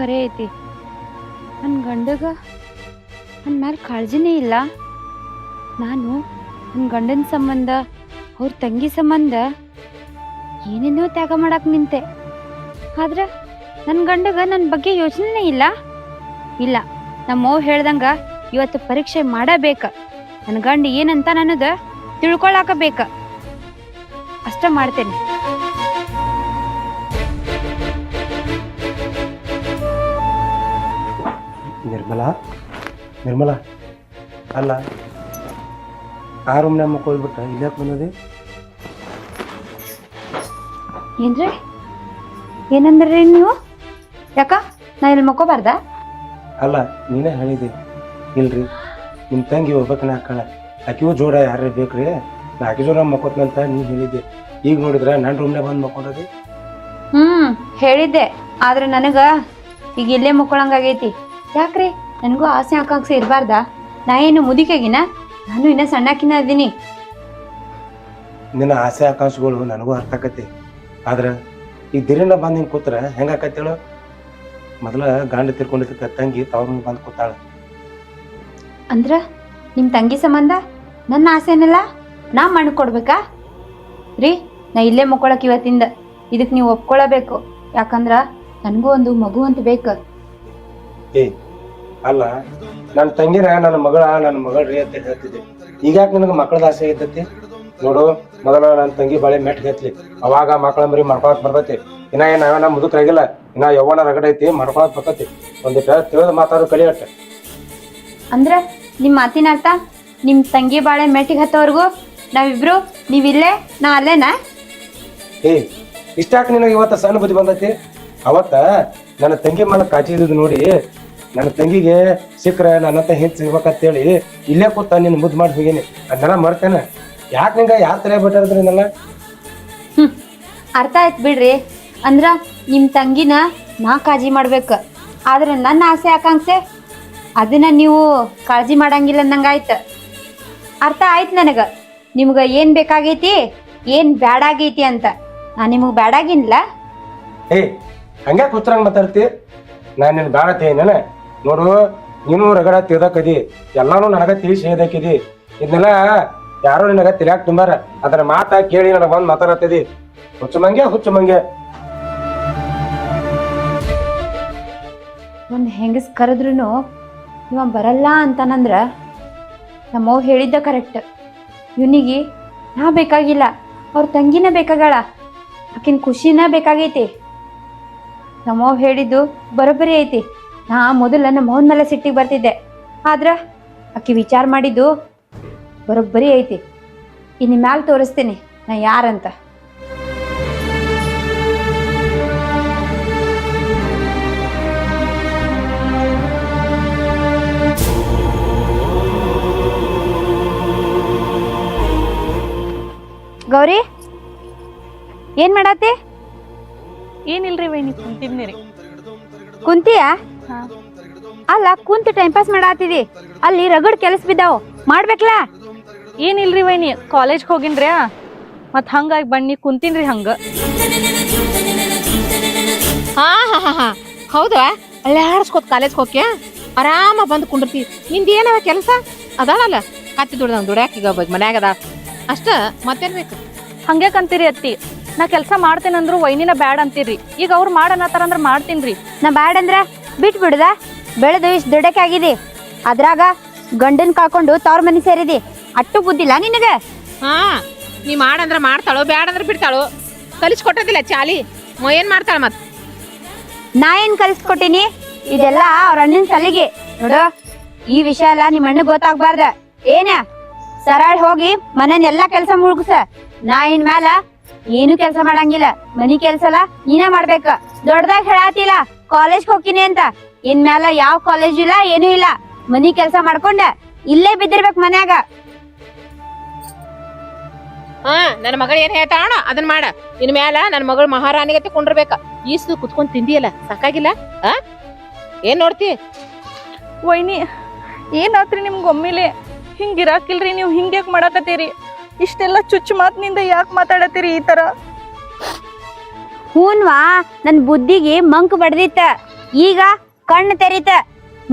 ಖರೆ ಐತಿ. ನನ್ನ ಗಂಡಗ ನನ್ನ ಮ್ಯಾಲ ಕಾಳಜಿನೇ ಇಲ್ಲ. ನಾನು ನನ್ನ ಗಂಡನ ಸಂಬಂಧ, ಅವ್ರ ತಂಗಿ ಸಂಬಂಧ ಏನೇನೋ ತ್ಯಾಗ ಮಾಡಕ್ ನಿಂತೆ. ಆದ್ರೆ ನನ್ನ ಗಂಡಗ ನನ್ನ ಬಗ್ಗೆ ಯೋಚನೆನೇ ಇಲ್ಲ. ಇಲ್ಲ ನಮ್ಮವ್ ಹೇಳ್ದಂಗ ಇವತ್ತು ಪರೀಕ್ಷೆ ಮಾಡಬೇಕ. ನನ್ನ ಗಂಡ ಏನಂತ ನನ್ನದ ತಿಳ್ಕೊಳಕ ಬೇಕ ಅಷ್ಟ ಮಾಡ್ತೇನೆ. ನಿರ್ಮಲಾ? ನಿರ್ಮಲಾ? ಅಲ್ಲ ಆ ರೂಮ್ ನಮ್ಮ ಕೋಯ್ಬಿಟ್ಟ ಇಲ್ಲಾಕೆ ಬಂದದೆ? ಏನ್ರಿ? ಏನಂದ್ರಿ ನೀವು? ಯಾಕ? ನಾ ಇಲ್ಲಿ ಮಕ್ಕೋಬಾರ್ದ? ಅಲ್ಲ ನೀನೇ ಹೇಳಿದೆ. ಇಲ್ರಿ ನಿಮ್ಮ ತಂಗಿ ಒಬ್ಬಕನ ಹಾಕಳ ಆಕಿಗೂ ಜೋಡ ಯಾರೇ ಬೇಕ್ರಿ? ನಾ ಆಕಿ ಜೋಡ ಮಕ್ಕೋತ್ನಂತ ನೀನು ಹೇಳಿದ್ದೆ ಈಗ ನೋಡಿದ್ರೆ ನನ್ನ ರೂಮ್ನೇ ಬಂದು ಮಕ್ಕೊಂಡದಿ? ಹ್ಮ್ ಹೇಳಿದ್ದೆ. ಆದ್ರೆ ನನಗ ಈಗ ಇಲ್ಲೇ ಮಕ್ಕೊಳಂಗಾಗೈತಿ. ಯಾಕ್ರಿ? ನನಗೂ ಆಸೆ ಆಕಾಂಕ್ಷೆ ಇರಬಾರ್ದ? ನಾ ಏನು ಮುದಿಕೆಗಿನ ನಾನು ಇನ್ನ ಸಣ್ಣಕಿನ ಅದೀನಿ ನಿನ್ನ ಆಸೆ ಆಕಾಂಕ್ಷೆಗಳು ನನಗೂ ಅರ್ಥ ಆಕತಿ ಆದ್ರೆ ಈ ದಿರಿನ ಬಂದು ಹಿಂಗೆ ಕೂತ್ರ ಹೆಂಗೆ ಆಕತ್ತೇಳು ಮೊದಲ ಗಂಡ ತಿರ್ಕೊಂಡಿದ್ದಕ್ಕೆ ತಂಗಿ ತವ್ರ ಬಂದು ಕೂತಾಳ. ಅಂದ್ರ ನಿಮ್ ತಂಗಿ ಸಂಬಂಧ? ನನ್ನ ಆಸೆನಲ್ಲ? ನಾ ಮಣ್ಣು ಕೊಡ್ಬೇಕಾ? ರೀ ನಾ ಇಲ್ಲೇ ಮುಕ್ಕೊಳಕ್ ಇವತ್ತಿಂದ. ಇದಕ್ ನೀವು ಒಪ್ಕೊಳ್ಳಬೇಕು ಯಾಕಂದ್ರ ನನಗೂ ಒಂದು ಮಗು ಅಂತ ಬೇಕು. ಏ ಅಲ್ಲ ನನ್ನ ತಂಗಿನ ನನ್ನ ಮಗಳ ನನ್ನ ಮಗಳ್ರಿ ಅಂತ ಹೇಳ್ತಿದ್ದೆ. ಈಗ ಯಾಕೆ ನನಗೆ ಮಕ್ಕಳದ ಆಸೆ ಐತತಿ ನೋಡು ಮೊದಲ ನನ್ನ ತಂಗಿ ಬಾಳೆ ಮೆಟ್ಗೆ ಹತ್ಲಿ. ಅವಾಗ ಮಕ್ಕಳ ಮರಿ ಮಾಡ್ಕೊಳಕ್ ಬರ್ತೈತಿ. ಇನ್ನ ಏನ್ ನಾವೇನ ಮುದುಕರಾಗಿಲ್ಲ ಇನ್ನ ಯವ್ವನ ರಗಡೈತಿ ಮಾಡ್ಕೊಳಕ್ ಬರ್ತೈತಿ. ಒಂದಿಟ ತಿಳಿದು ಮಾತಾಡೋ ಕಲಿಯಟ್ಟ ಅಂದ್ರೆ ನಿಮ್ ಮಾತಿನ ಅರ್ಥ ನಿಮ್ ತಂಗಿ ಬಾಳೆ ಮೆಟ್ಟಿಗೆ ಹತ್ತೋರ್ಗು ನಾವಿಬ್ರು ನೀವಿಲ್ಲೇ ನಾ ಅಲ್ಲೇನಾ? ಏ ಇಷ್ಟಾಕ್ ನಿನಗೆ ಇವತ್ತ ಸಣ್ಣ ಬುದ್ಧಿ ಬಂದೈತಿ? ಅವತ್ತ ನನ್ನ ತಂಗಿ ಮನ ಕಾಚಿ ಇದ್ದಿದ್ದು ನೋಡಿ ನನ್ನ ತಂಗಿಗೆ ಸಿಕ್ಕ್ರ ಹತ್ರ ಹೆಂಗ್ ಸಿಗ್ಬೇಕಂತೇಳಿ ಇಲ್ಲೇ ಕೂತ ನಿನ್ನ ಮುದ್ದು ಮಾಡಿ ಹೋಗೀನಿ. ಅದನ್ನೆಲ್ಲ ಮರ್ತೇನೆ. ಯಾಕೆ ನಿಂಗ ಯಾರ ತಲೆ ಬಿಟ್ಟಾರದ್ರಿ ಹ್ಮ್ ಅರ್ಥ ಆಯ್ತು ಬಿಡ್ರಿ. ಅಂದ್ರ ನಿಮ್ ತಂಗಿನ ನಾ ಕಾಳಜಿ ಮಾಡ್ಬೇಕು. ಆದ್ರೆ ನನ್ನ ಆಸೆ ಆಕಾಂಕ್ಷೆ ಅದನ್ನ ನೀವು ಕಾಳಜಿ ಮಾಡಂಗಿಲ್ಲ ಅನ್ನಂಗಾಯ್ತು ಅರ್ಥ ಆಯ್ತು ನನಗ. ನಿಮ್ಗ ಏನ್ ಬೇಕಾಗೈತಿ ಏನ್ ಬ್ಯಾಡಾಗೈತಿ ಅಂತ. ನಾ ನಿಮ್ಗ ಬ್ಯಾಡಾಗಿನ್ಲ. ಏ ಹಂಗೆ ಕೂತ್ರಂಗ ಮಾತಾಡ್ತಿ? ನಾನು ನಿನ್ ಬ್ಯಾಡತಿ ಏನೇನ? ನೋಡು, ನೀನು ರಗಡ ತಿಳ್ದಕ್ಕದಿ ಎಲ್ಲಾನು ನನಗ ತಿಳಿಸಿ ಹೇಳ್ದಕ್ಕಿದಿ ಇದನ್ನೆಲ್ಲ ಯಾರೋ ನಿನಗ ತಿಳಿಯಾಕ ತುಂಬಾರ. ಅದರ ಮಾತ ಕೇಳಿ ನನಗ ಬಂದು ಮಾತಾಡತ್ತಿದಿ. ಹುಚ್ಚು ಮಂಗೆ ಹುಚ್ಚು ಮಂಗೆ ಒಂದು ಹೆಂಗಸ್ ಕರೆದ್ರು ಇವ ಬರಲ್ಲ ಅಂತಾನಂದ್ರ ನಮ್ಮವ್ ಹೇಳಿದ್ದ ಕರೆಕ್ಟ್ ಇವನಿಗೆ, ನಾ ಬೇಕಾಗಿಲ್ಲ. ಅವ್ರ ತಂಗಿನ ಬೇಕಾಗಳ ಆಕಿನ ಖುಷಿನ ಬೇಕಾಗೈತಿ. ನಮ್ಮವ್ ಹೇಳಿದ್ದು ಬರೋಬ್ಬರಿ ಐತಿ. ನಾ ಮೊದಲ ಮೋಹನ್ ಮೇಲೆ ಸಿಟ್ಟಿಗೆ ಬರ್ತಿದ್ದೆ. ಆದ್ರ ಅಕ್ಕಿ ವಿಚಾರ ಮಾಡಿದ್ದು ಬರೋಬ್ಬರಿ ಐತಿ. ಇನ್ನು ಮ್ಯಾಲ ತೋರಿಸ್ತೀನಿ ನಾ ಯಾರಂತ. ಗೌರಿ ಏನ್ ಮಾಡತ್ತಿ ಏನಿಲ್ರಿ ವೈನಿ ಕುಂತಿದ್ನಿ ರೀ. ಹಾ. ಅಲ್ಲ ಕುಂತ ಟೈಮ್ ಪಾಸ್ ಮಾಡಾತಿದಿ. ಅಲ್ಲಿ ರಗಡ್ ಕೆಲಸ ಬಿದ್ದಾವ್. ಮಾಡ್ಬೇಕಲ್ಲ ಏನಿಲ್ರಿ ವೈನಿ ಕಾಲೇಜ್ ಹೋಗಿನ್ರಿ? ಮತ್ ಹಂಗಾಗಿ ಬನ್ನಿ ಕುಂತೀನ್ರಿ ಹಂಗ. ಹಾ ಹಾ ಹಾ ಹಾ. ಹೌದಾ? ಅಲ್ಲಾಡ್ಸ್ಕೊತ್ ಕಾಲೇಜ್ ಹೋಗ್ಯ? ಆರಾಮ ಬಂದು ಕುಂಡಿರ್ತಿ ನಿಂದ ಏನವ ಕೆಲಸ? ಅದಾವಲ್ಲ ಕತ್ತಿ ದುಡ್ದಂಗ್ ದುಡ್ಯಾಕ ಈಗ ಮನ್ಯಾಗ ಅದ ಅಷ್ಟ ಮತ್ತೇನ್ ಬೇಕು? ಹಂಗ್ಯಾಕ್ ಅಂತೀರಿ ಅತ್ತಿ. ನಾ ಕೆಲಸ ಮಾಡ್ತೇನಂದ್ರು ವೈನಿನ ಬ್ಯಾಡ್ ಅಂತೀರಿ. ಈಗ ಅವ್ರು ಮಾಡನ್ನತ್ತಾರ ಮಾಡ್ತೀನಿ ಮಾಡ್ತೀನ್ರಿ. ನಾ ಬ್ಯಾಡ್ ಅಂದ್ರ? ಬಿಟ್ ಬಿಡುದ ಬೆಳೆದು ಇಷ್ಟು ದೊಡ್ಡಕ್ಕೆ ಆಗಿದೆ. ಅದ್ರಾಗ ಗಂಡನ್ ಕಾಕೊಂಡು ತವ್ರ ಮನೆ ಸೇರಿದಿ. ಅಟ್ಟು ಬುದ್ಧಿಲ್ಲ ನಿನಗೆ? ಹಾ ನೀ ಮಾಡಂದ್ರ ಮಾಡ್ತಾಳು ಬ್ಯಾಡಂದ್ರ ಬಿಡ್ತಾಳು? ಬಿಡ್ತಾಳೋ ಕಲಿಸ್ ಕೊಟ್ಟದಿಲ್ಲ ಚಾಲಿ? ಮ ಏನ್ ಮಾಡ್ತಾಳ ಮತ್? ನಾ ಏನ್ ಕಲಿಸ್ಕೊಟ್ಟಿನಿ ಇದೆಲ್ಲ ಅವ್ರ ಅಣ್ಣನ ಸಲಿಗೆ. ನೋಡು ಈ ವಿಷಯ ಎಲ್ಲ ನಿಮ್ಮ ಅಣ್ಣ ಗೊತ್ತಾಗ್ಬಾರ್ದ. ಏನ? ಸರಳ ಹೋಗಿ ಮನೇನ್ ಎಲ್ಲಾ ಕೆಲ್ಸ ಮುಳುಗ್ಸ. ನಾ ಇನ್ ಮ್ಯಾಲ ಏನು ಕೆಲ್ಸ ಮಾಡಂಗಿಲ್ಲ. ಮನಿ ಕೆಲ್ಸ ಎಲ್ಲ ನೀನೇ ಮಾಡ್ಬೇಕ. ದೊಡ್ಡದಾಗ ಹೇಳಾತಿಲ್ಲ. ಕಾಲೇಜ್ ಹೋಗಿನಿ ಅಂತ. ಇನ್ ಮ್ಯಾಲ ಯಾವ ಕಾಲೇಜ್ ಇಲ್ಲ ಏನೂ ಇಲ್ಲ. ಮನಿ ಕೆಲಸ ಮಾಡ್ಕೊಂಡ. ಇಲ್ಲೇ ಬಿದ್ದಿರ್ಬೇಕ್ ಮನ್ಯಾಗ. ಹಾ ನನ್ನ ಮಗಳು ಏನ್ ಹೇಳ್ತಾಳ ಅದನ್ನ ಮಾಡ. ಇನ್ ಮ್ಯಾಲ ನನ್ನ ಮಗಳು ಮಹಾರಾಣಿಗೆ ತಕೊಂಡಿರ್ಬೇಕ ಈಸು ಕುತ್ಕೊಂಡ್ ತಿಂದಿಯಲ್ಲ ಸಾಕಾಗಿಲ್ಲ? ಆ? ಏನ್ ನೋಡ್ತಿ? ವೈನಿ ಏನಾತ್ರಿ ನಿಮ್ಗೆ ಒಮ್ಮಿಲೆ? ಹಿಂಗಿರಾಕಿಲ್ರಿ ನೀವು ಹಿಂಗ್ಯಾಕ್ ಮಾಡಾಕತ್ತೀರಿ? ಇಷ್ಟೆಲ್ಲ ಚುಚ್ಚು ಮಾತಿನಿಂದ ಯಾಕೆ ಮಾತಾಡತ್ತೀರಿ ಈ ತರ? ಹೂನ್ವಾ, ನನ್ ಬುದ್ಧಿಗೆ ಮಂಕ್ ಬಡ್ದಿತ್ತ. ಈಗ ಕಣ್ಣು ತೆರೀತ.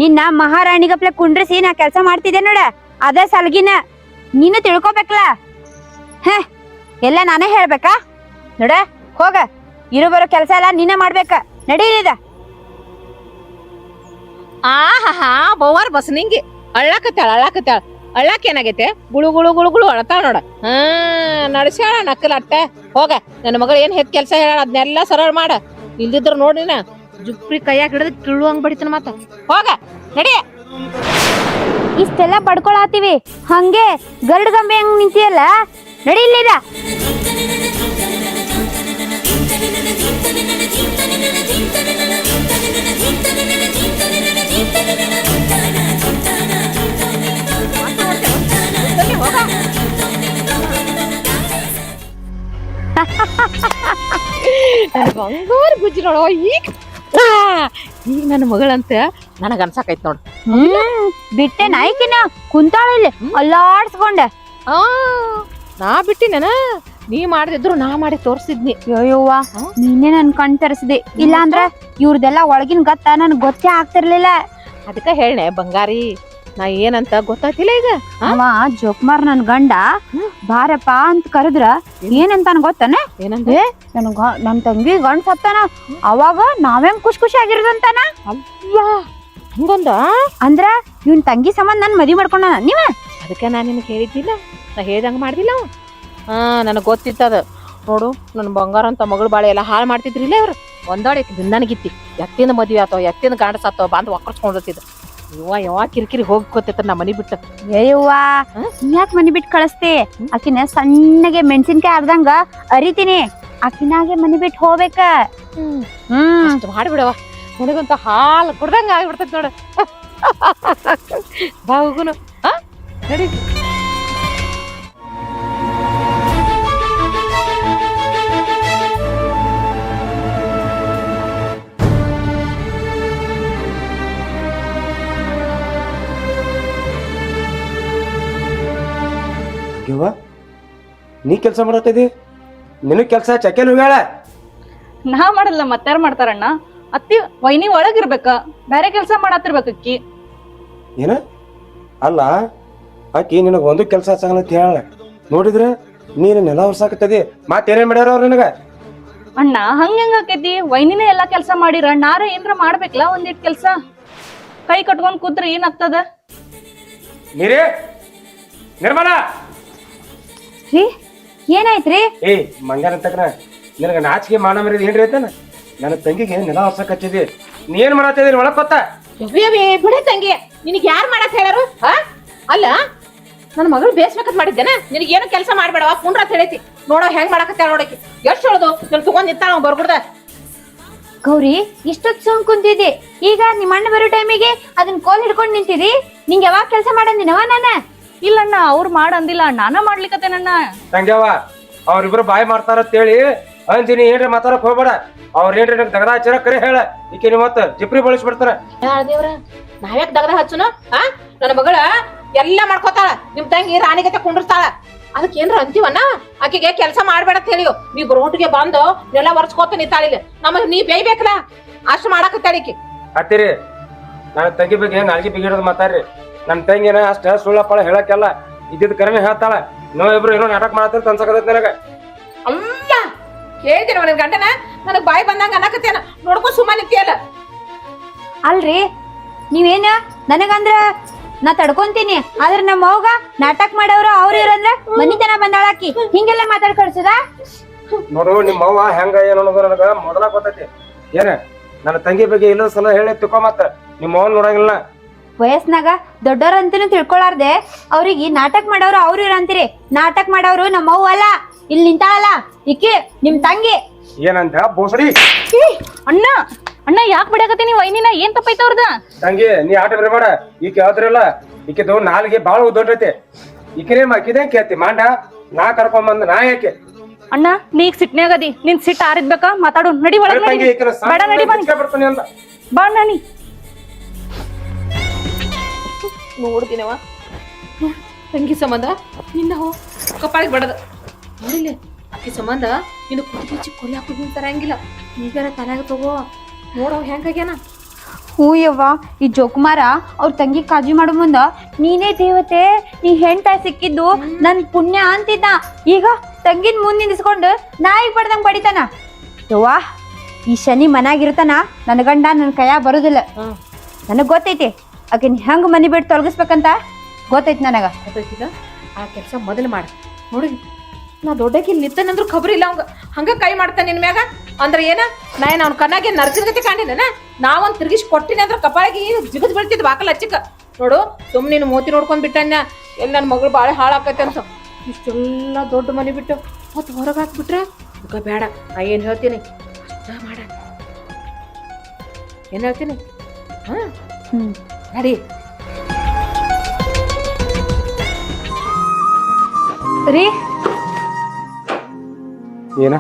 ನಿನ್ನ ಮಹಾರಾಣಿಗಪ್ಲೆ ಕುಂಡ್ರಿಸಿ ನಾ ಕೆಲಸ ಮಾಡ್ತಿದ್ದೆ ನೋಡ, ಅದ ಸಲ್ಗಿನ. ನೀನು ತಿಳ್ಕೊಬೇಕಲ್ಲ ಹೇ, ಎಲ್ಲ ನಾನೇ ಹೇಳ್ಬೇಕಾ? ನೋಡ, ಹೋಗ, ಇರು ಬರೋ ಕೆಲಸ ಎಲ್ಲ ನೀನೇ ಮಾಡ್ಬೇಕ. ನಡೀಲಿದ ಆ ಹಾ ಬವ್ವಾರ ಬಸ್ ನಿಂಗೆ. ಅಳ್ಳಾಕತ್ತಾಳ ಅಳ್ಳಾಕತ್ತಾಳ. ಅಳ್ಳಾಕ ಏನಾಗೈತೆ? ಗುಳು ಗುಳು ಗುಳು ಗುಳು ಅಳತಾಳ ನೋಡ. ಹಾ ನಡ್ಸ್ಯಾಳ ನಕ್ಕಲ್ ಅಟ್ಟ. ಹೋಗ ನನ್ನ ಮಗಳು ಏನ್ ಹೆತ್ ಕೆಲಸ ಹೇಳ ಅದನ್ನೆಲ್ಲ ಸರಳ ಮಾಡ. ಇಲ್ದಿದ್ರ ನೋಡಿನ ಜುಪ್ರಿ ಕೈಯಾಗ ಹಿಡಿದು ತಿಳುವಂಗ್ ಬಡಿತನ ಮಾತ. ಹೋಗ ನಡಿ. ಇಷ್ಟೆಲ್ಲ ಬಡ್ಕೊಳಾತೀವಿ ಹಂಗೆ ಗರ್ಡ್ ಗಂಬೆ ಹಂಗ್ ನಿಂತಿಯಲ್ಲ? ನಡಿ ನನ್ನ ಬಂಗಾರ ಬುಜ್ಜಿ ನೋಡ. ಈಗ? ಈಗ ನನ್ನ ಮಗಳಂತ ನನಗ ಅನ್ಸಾಕೈತ್ ನೋಡ್. ಬಿಟ್ಟೆ ನಾಯ್ಕಿನ ಕುಂತಾಳ ಇಲ್ಲಿ. ಅಲ್ಲಾಡ್ಸ್ಕೊಂಡೆ. ಆ ನಾ ಬಿಟ್ಟಿನ ನೀ ಮಾಡಿದ್ರು ನಾ ಮಾಡಿ ತೋರ್ಸಿದ್ನಿ. ಅಯ್ಯೋವ್ವ ನೀನೇ ನನ್ ಕಣ್ ತರಿಸಿದೆ. ಇಲ್ಲಾಂದ್ರೆ ಇವ್ರದೆಲ್ಲ ಒಳಗಿನ ಗತ್ತ ನನ್ಗೆ ಗೊತ್ತೇ ಆಗ್ತಿರ್ಲಿಲ್ಲ. ಅದಕ್ಕ ಹೇಳ್ನೆ ಬಂಗಾರಿ. ನಾ ಏನಂತ ಗೊತ್ತಾತಿಲ್ಲ ಈಗ? ಅವ ಜೋಕ್ಮಾರ್ ನನ್ ಗಂಡ ಬಾರಪ್ಪ ಅಂತ ಕರೆದ್ರ ಏನಂತ ಗೊತ್ತಾನೆ? ಏನಂದ್ರೆ ನನ್ ನನ್ ತಂಗಿ ಗಂಡ ಸತ್ತಾನ ಅವಾಗ ನಾವೇನ್ ಖುಷಿ ಖುಷಿ ಆಗಿರೋದಂತಾನ? ಹಂಗೊಂದ? ಅಂದ್ರ ಇವನ್ ತಂಗಿ ಸಂಬಂಧ ನನ್ ಮದಿ ಮಾಡ್ಕೊಂಡ ನೀವ? ಅದಕ್ಕೆ ನಾ ನಿನಗೆ ಹೇಳಿದ್ದಿಲ್ಲ ನಾ ಹೇಳ್ದಂಗ ಮಾಡ್ದಿಲ್ಲ ಅವ. ಹಾ ನನಗೆ ಗೊತ್ತಿತ್ತದ ನೋಡು ನನ್ನ ಬಂಗಾರ ಅಂತ ಮಗಳು ಬಾಳೆ ಎಲ್ಲ ಹಾಳು ಮಾಡ್ತಿದ್ರಿಲ್ಲ ಇವ್ರು. ಒಂದಾಡಿ ದಿನಗಿತ್ತಿ ಎತ್ತಿನ ಮದುವೆ ಆತವ ಎತ್ತಿನ ಗಂಡ ಸತ್ತವ ಬಂದು ಒಕ್ಕರ್ಸ್ಕೊಂಡಿರ್ತಿದ್ ಇವ ಯಾವ ಕಿರಿಕಿರಿ ಹೋಗ್ಕೋತೈತ ನಾ ಮನಿ ಬಿಟ್ಟು. ಹ? ಯಾಕೆ ಮನಿ ಬಿಟ್ಟು ಕಳಿಸ್ತಿ? ಆಕಿನ ಸಣ್ಣಗೆ ಮೆಣಸಿನ್ಕಾಯಿ ಅರ್ದಂಗ ಅರಿತೀನಿ. ಆಕಿನಾಗೆ ಮನಿ ಬಿಟ್ಟು ಹೋಗ್ಬೇಕ. ಹ್ಮ್. ಅಷ್ಟು ಮಾಡಿಬಿಡವ ನನಗಂತ ಹಾಲು ಕುಡ್ದಂಗ ಆಗ್ಬಿಡ್ತೈತಿ ನೋಡು. (laughs) ಆ ನಡಿ. ಯವ್ವ ನೀ ಕೆಲಸ ಮಾಡತ್ತಿದಿ ನಿನಗೆ ಕೆಲಸ ಚಕೇಲ್ ಹೋಗ್ಯಾಳ? ನಾ ಮಾಡಲ್ಲ ಮತ್ತಾರು ಮಾಡ್ತಾರಣ್ಣ? ಅತ್ತಿ ವೈನಿ ಒಳಗಿರ್ಬೇಕ ಬೇರೆ ಕೆಲಸ ಮಾಡತ್ತಿರ್ಬೇಕು ಅಕ್ಕಿ. ಏನ? ಅಲ್ಲ ಆಕಿ ನಿನಗ ಒಂದು ಕೆಲಸ ಹಚ್ಚಂಗಲ್ಲ ಅಂತ ಹೇಳ ನೋಡಿದ್ರೆ ನೀನು ನೆಲ ಹೊರ್ಸಾಕತ್ತದಿ ಮತ್ತೇನೇನ್ ಮಾಡ್ಯಾರ ಅವ್ರ ನಿನಗ? ಅಣ್ಣ ಹಂಗ ಹೆಂಗ ಆಕೈತಿ? ವೈನಿನೇ ಎಲ್ಲಾ ಕೆಲಸ ಮಾಡಿರ ನಾರ ಏನ್ರ ಮಾಡ್ಬೇಕಲ್ಲ ಒಂದಿಟ್ ಕೆಲಸ? ಕೈ ಕಟ್ಕೊಂಡ್ ಕೂತ್ರೆ ಏನಾಗ್ತದ ನೀರೇ? ನಿರ್ಮಲ? ರೀ? ಏನಾಯ್ತ್ರಿ? ಏ ಮಂಗ್ಯಾನ ತಕ್ರ ನಿನಗೆ ನಾಚಿಕೆ ಮಾನ ಮರ್ಯಾದೆ ಏನ್ರಿ ಐತನ? ನನ್ನ ತಂಗಿಗೆ ನೆಲ ಹೊಸಕ್ ಹಚ್ಚಿದಿ ನೀ ಏನ್ ಮಾಡತ್ತಿದ್ರಿ ಒಳಗ್ ಕೊತ್ತ? ಯವ್ಯವ್ಯೇ ಬಿಡೆ ತಂಗಿ. ನಿನಗೆ ಯಾರು ಮಾಡಕ್ ಹೇಳಾರು? ಹಾ? ಅಲ್ಲ ನನ್ನ ಮಗಳು ಬೇಸ್ಬೇಕಂತ ಮಾಡಿದ್ದೇನ? ನಿನಗೆ ಏನು ಕೆಲಸ ಮಾಡ್ಬೇಡವ? ಕುಂಡ್ರ ಅಂತ ಹೇಳೈತಿ. ನೋಡೋ ಹೆಂಗ್ ಮಾಡಕತ್ತಾಳ ನೋಡಕ್ಕೆ ಎಷ್ಟು ಹೇಳುದು? ನಾನು ತಗೊಂಡ್ ನಿಂತಾಳ ಅವ್ನು ಬರ್ಬಿಡ್ದ. ಗೌರಿ ಇಷ್ಟೊತ್ತು ಸೋಂಕು ಕುಂತಿದ್ದಿ ಈಗ ನಿಮ್ಮ ಅಣ್ಣ ಬರೋ ಟೈಮಿಗೆ ಅದನ್ನ ಕೋಲ್ ಹಿಡ್ಕೊಂಡು ನಿಂತಿದಿ? ನಿಂಗೆ ಯಾವಾಗ ಕೆಲಸ ಮಾಡಂದಿನವ ನಾನ? ಇಲ್ಲಣ್ಣ ಅವ್ರು ಮಾಡ್ ಅಂದಿಲ್ಲ. ನಾನ ಮಾಡ್ಲಿಕತ್ತೇನಣ್ಣ ತಂಗ್ಯವ ಅವ್ರಿಬ್ರು ಬಾಯಿ ಮಾಡ್ತಾರ ಅಂತೇಳಿ ಅಂಜಿನಿ ಏನ್ರಿ ಮಾತಾಡಕ್ ಹೋಗ್ಬೇಡ. ಅವ್ರ ಏನ್ರಿ ನಂಗೆ ದಗದ ಹಚ್ಚಾರ ಕರೆ ಹೇಳ. ಈಕೆ ನೀವ್ ಮತ್ತ ಜಿಪ್ರಿ ಬಳಸ್ಬಿಡ್ತಾರ. ದೇವ್ರ ನಾವ್ಯಾಕ್ ದಗದ ಹಚ್ಚುನು? ಹಾ ನನ್ನ ಮಗಳ ಎಲ್ಲಾ ಮಾಡ್ಕೋತಾಳ. ನಿಮ್ ತಂಗಿ ರಾಣಿಗತೆ ಕುಂಡಿರ್ತಾಳ ಅದಕ್ಕೆ ಏನ್ರ ಅಂತೀವನ್ನ ಆಕೆಗೆ ಕೆಲಸ ಮಾಡ್ಬೇಡ ಅಂತ ಹೇಳಿಯೋ. ನೀ ರೋಟ್ಗೆ ಬಂದು ನೆಲ ಒರ್ಸ್ಕೋತ ನಿಂತಾಳಿಲ್ಲ ನಮಗ್ ನೀ ಬೇಯ್ಬೇಕಲ್ಲ? ಅಷ್ಟು ಮಾಡಕತ್ತಾಳಿಕಿ ಹತ್ತಿರಿ ನಾನು ತಂಗಿ ಬಗ್ಗೆ ನಾಲ್ಗೆ ಬಿಗಿಡೋದು ಮಾತಾಡ್ರಿ. ನನ್ನ ತಂಗಿನ ಅಷ್ಟ ಸುಳ್ಳಪ್ಪಳ ಹೇಳಕ್ಕೆಲ್ಲ ಇದ್ದಿದ್ ಕರ್ಮೆ ಹೇಳ್ತಾಳ. ನಾವ್ ಇಬ್ರು ಏನೋ ನಾಟಕ ಮಾಡತ್ತಿರ್ ಅನ್ಸಕತೈತಿ ನನಗ. ಅಲ್ಲ ಕೇಳ್ತೀನಿ ನನ್ನ ಗಂಡನ? ನನಗ್ ಬಾಯಿ ಬಂದಂಗ ಅನ್ನಕತ್ತೇನ? ನೋಡ್ಕೊ ಸುಮ್ಮ ನಿಂತಿಯಲ್ಲ. ಅಲ್ರಿ ನೀವೇನ? ನನಗಂದ್ರ ನಾ ತಡ್ಕೊಂತೀನಿ. ಆದ್ರೆ ನಮ್ಮ ಅವ್ಗ ನಾಟಕ ಮಾಡೋರು ಅವ್ರ ಇವ್ರಂದ್ರ ಮನಿತನ ಬಂದಾಳಾಕಿ ಹಿಂಗೆಲ್ಲ ಮಾತಾಡ್ ಕಳ್ಸದ ನೋಡು ನಿಮ್ಮ ಅವ್ವ ಹೆಂಗ ಏನು ಅನ್ನೋದು ನನಗ ಮೊದಲ ಗೊತ್ತೈತಿ. ಏನ ನನ್ನ ತಂಗಿ ಬಗ್ಗೆ ಇಲ್ಲ ಸಲ ಹೇಳಿ ತಿಕ್ಕೋ ಮತ್ತ. ನಿಮ್ಮ ಅವ್ವನ್ ನೋಡಂಗಿಲ್ಲ. ವಯಸ್ನಾಗ ದೊಡ್ಡವ್ರು ಅಂತನೂ ತಿಳ್ಕೊಳಾರ್ದೆ ಅವ್ರಿಗೆ ನಾಟಕ ಮಾಡೋರು ಅವ್ರು ಇವ್ರ ಅಂತೀರಿ. ನಾಟಕ ಮಾಡೋರು ನಮ್ಮ ಅವ್ವ ಅಲ್ಲ ಇಲ್ಲಿ ನಿಂತಾಳಲ್ಲ ಇಕ್ಕಿ ನಿಮ್ ತಂಗಿ. ಏನಂತ ಬೋಸಡಿ ಏ, ಅಣ್ಣ ಅಣ್ಣ ಯಾಕೆ ಬಿಡಕತ್ತಿ ನೀವು ಐನಿನ ಏನ್ ತಪ್ಪೈತ ಅವ್ರದ? ತಂಗಿ ನೀ ಆಟ ಬರಬೇಡ ಈಕೆ ಯಾವ್ದ್ರಲ್ಲ ಈಕೆದು ನಾಲ್ಗೆ ಬಾಳ ಉದ್ದೊಂಡೈತಿ ಈಕಿನೇ ಮಕ್ಕಿದೆ ಕೇಳ್ತಿ ಮಾಂಡ ನಾ ಕರ್ಕೊಂಡ್ ಬಂದ ನಾ ಯಾಕೆ? ಅಣ್ಣ ನೀ ಈಗ ಸಿಟ್ನ್ಯಾಗದಿ ನಿನ್ ಸಿಟ್ ಆರಿದ್ಬೇಕಾ? ಮಾತಾಡು ನಡಿ ಒಳಗ್ ತಂಗಿ ನಡಿ. ಈಕಿನ ಬೇಡ ನಡಿ ಬನ್ನಿ. ಬರ್ತಾನೆ ಅಂತ. ಬಾ ನಾನಿ. ನೋಡ್ತೀನವ ತಂಗಿ ಸಂಬಂಧ ನಿನ್ನ ಕಪಾಳಿಗೆ ಬಡದ. ನೋಡಿಲ್ಲ ಆಕಿ ಸಂಬಂಧ ನಿನ್ನ ಕುದಿ ಬಿಚ್ಚಿ ಕೊಲೆ ಹಾಕೋದು ತರಂಗಿಲ್ಲ ಈಗಾರ ತಲೆಗೆ ತಗೋ ನೋಡವ್ ಹೆಂಗಾಗ್ಯಾನ. ಹೂ ಯವ್ವ ಈ ಜೋಕುಮಾರ ಅವ್ರ ತಂಗಿ ಕಾಜಿ ಮಾಡೋ ಮುಂದ ನೀನೇ ದೇವತೆ ನೀ ಹೆಂಡ ಸಿಕ್ಕಿದ್ದು ನನ್ ಪುಣ್ಯ ಅಂತಿದ್ದ ಈಗ ತಂಗಿನ ಮುಂದೆ ನಿಂದಿಸ್ಕೊಂಡು ನಾಯಿಗೆ ಬಡ್ದಂಗೆ ಬಡಿತಾನ. ಯವ್ವಾ ಈ ಶನಿ ಮನ್ಯಾಗಿರ್ತಾನ ನನ್ನ ಗಂಡ ನನ್ನ ಕೈಯ ಬರೋದಿಲ್ಲ. ನನಗ್ ಗೊತ್ತೈತಿ ಆಕಿನ್ ಹೆಂಗ್ ಮನಿ ಬಿಟ್ಟು ತೊಲಗಿಸ್ಬೇಕಂತ ಗೊತ್ತೈತಿ ನನಗ. ಆ ಕೆಲಸ ಮೊದಲು ಮಾಡ. ನೋಡಿ, ನಾ ದೊಡ್ಡಕಿ ನಿತ್ತನಂದ್ರು ಖಬರ್ ಇಲ್ಲ ಅವಂಗ. ಹಂಗ ಕೈ ಮಾಡ್ತಾನೆ ನಿನ್ ಮ್ಯಾಗ. ಅಂದ್ರೆ ಏನ? ನಾ ಏನ್ ಅವ್ನ ಕಣ್ಣಾಗೆ ನರ್ಕಿನ ಕಾಣಿನ ನಾವೊಂದ್ ತಿರ್ಗಿಸ್ ಕೊಟ್ಟಿನಿ ಅಂದ್ರ ಕಪಾಳಿಗೆ ಜಿಗದ್ ಬೀಳ್ತಿದ್ ಬಾಕಲ್ ಹಚ್ಚಿಕ ನೋಡು ಸುಮ್ಮನೆ ನೀನು ಮೋತಿ ನೋಡ್ಕೊಂಡ್ ಬಿಟ್ಟಣ್ಣ ಎಲ್ಲಿ ನನ್ನ ಮಗಳು ಬಾಳೆ ಹಾಳಾಕೈತೆ ಅಂತ ಇಷ್ಟೆಲ್ಲ ದೊಡ್ಡ ಮನೆ ಬಿಟ್ಟು ಮತ್ ಹೊರಗೆ ಹಾಕ್ಬಿಟ್ರೆ ಮುಖ ಬೇಡ ನಾ ಏನ್ ಹೇಳ್ತೀನಿ? ಮಾಡ. ಏನ್ ಹೇಳ್ತೀನಿ? ಹಾ? ನಡಿ. ರೀ. ಏನ?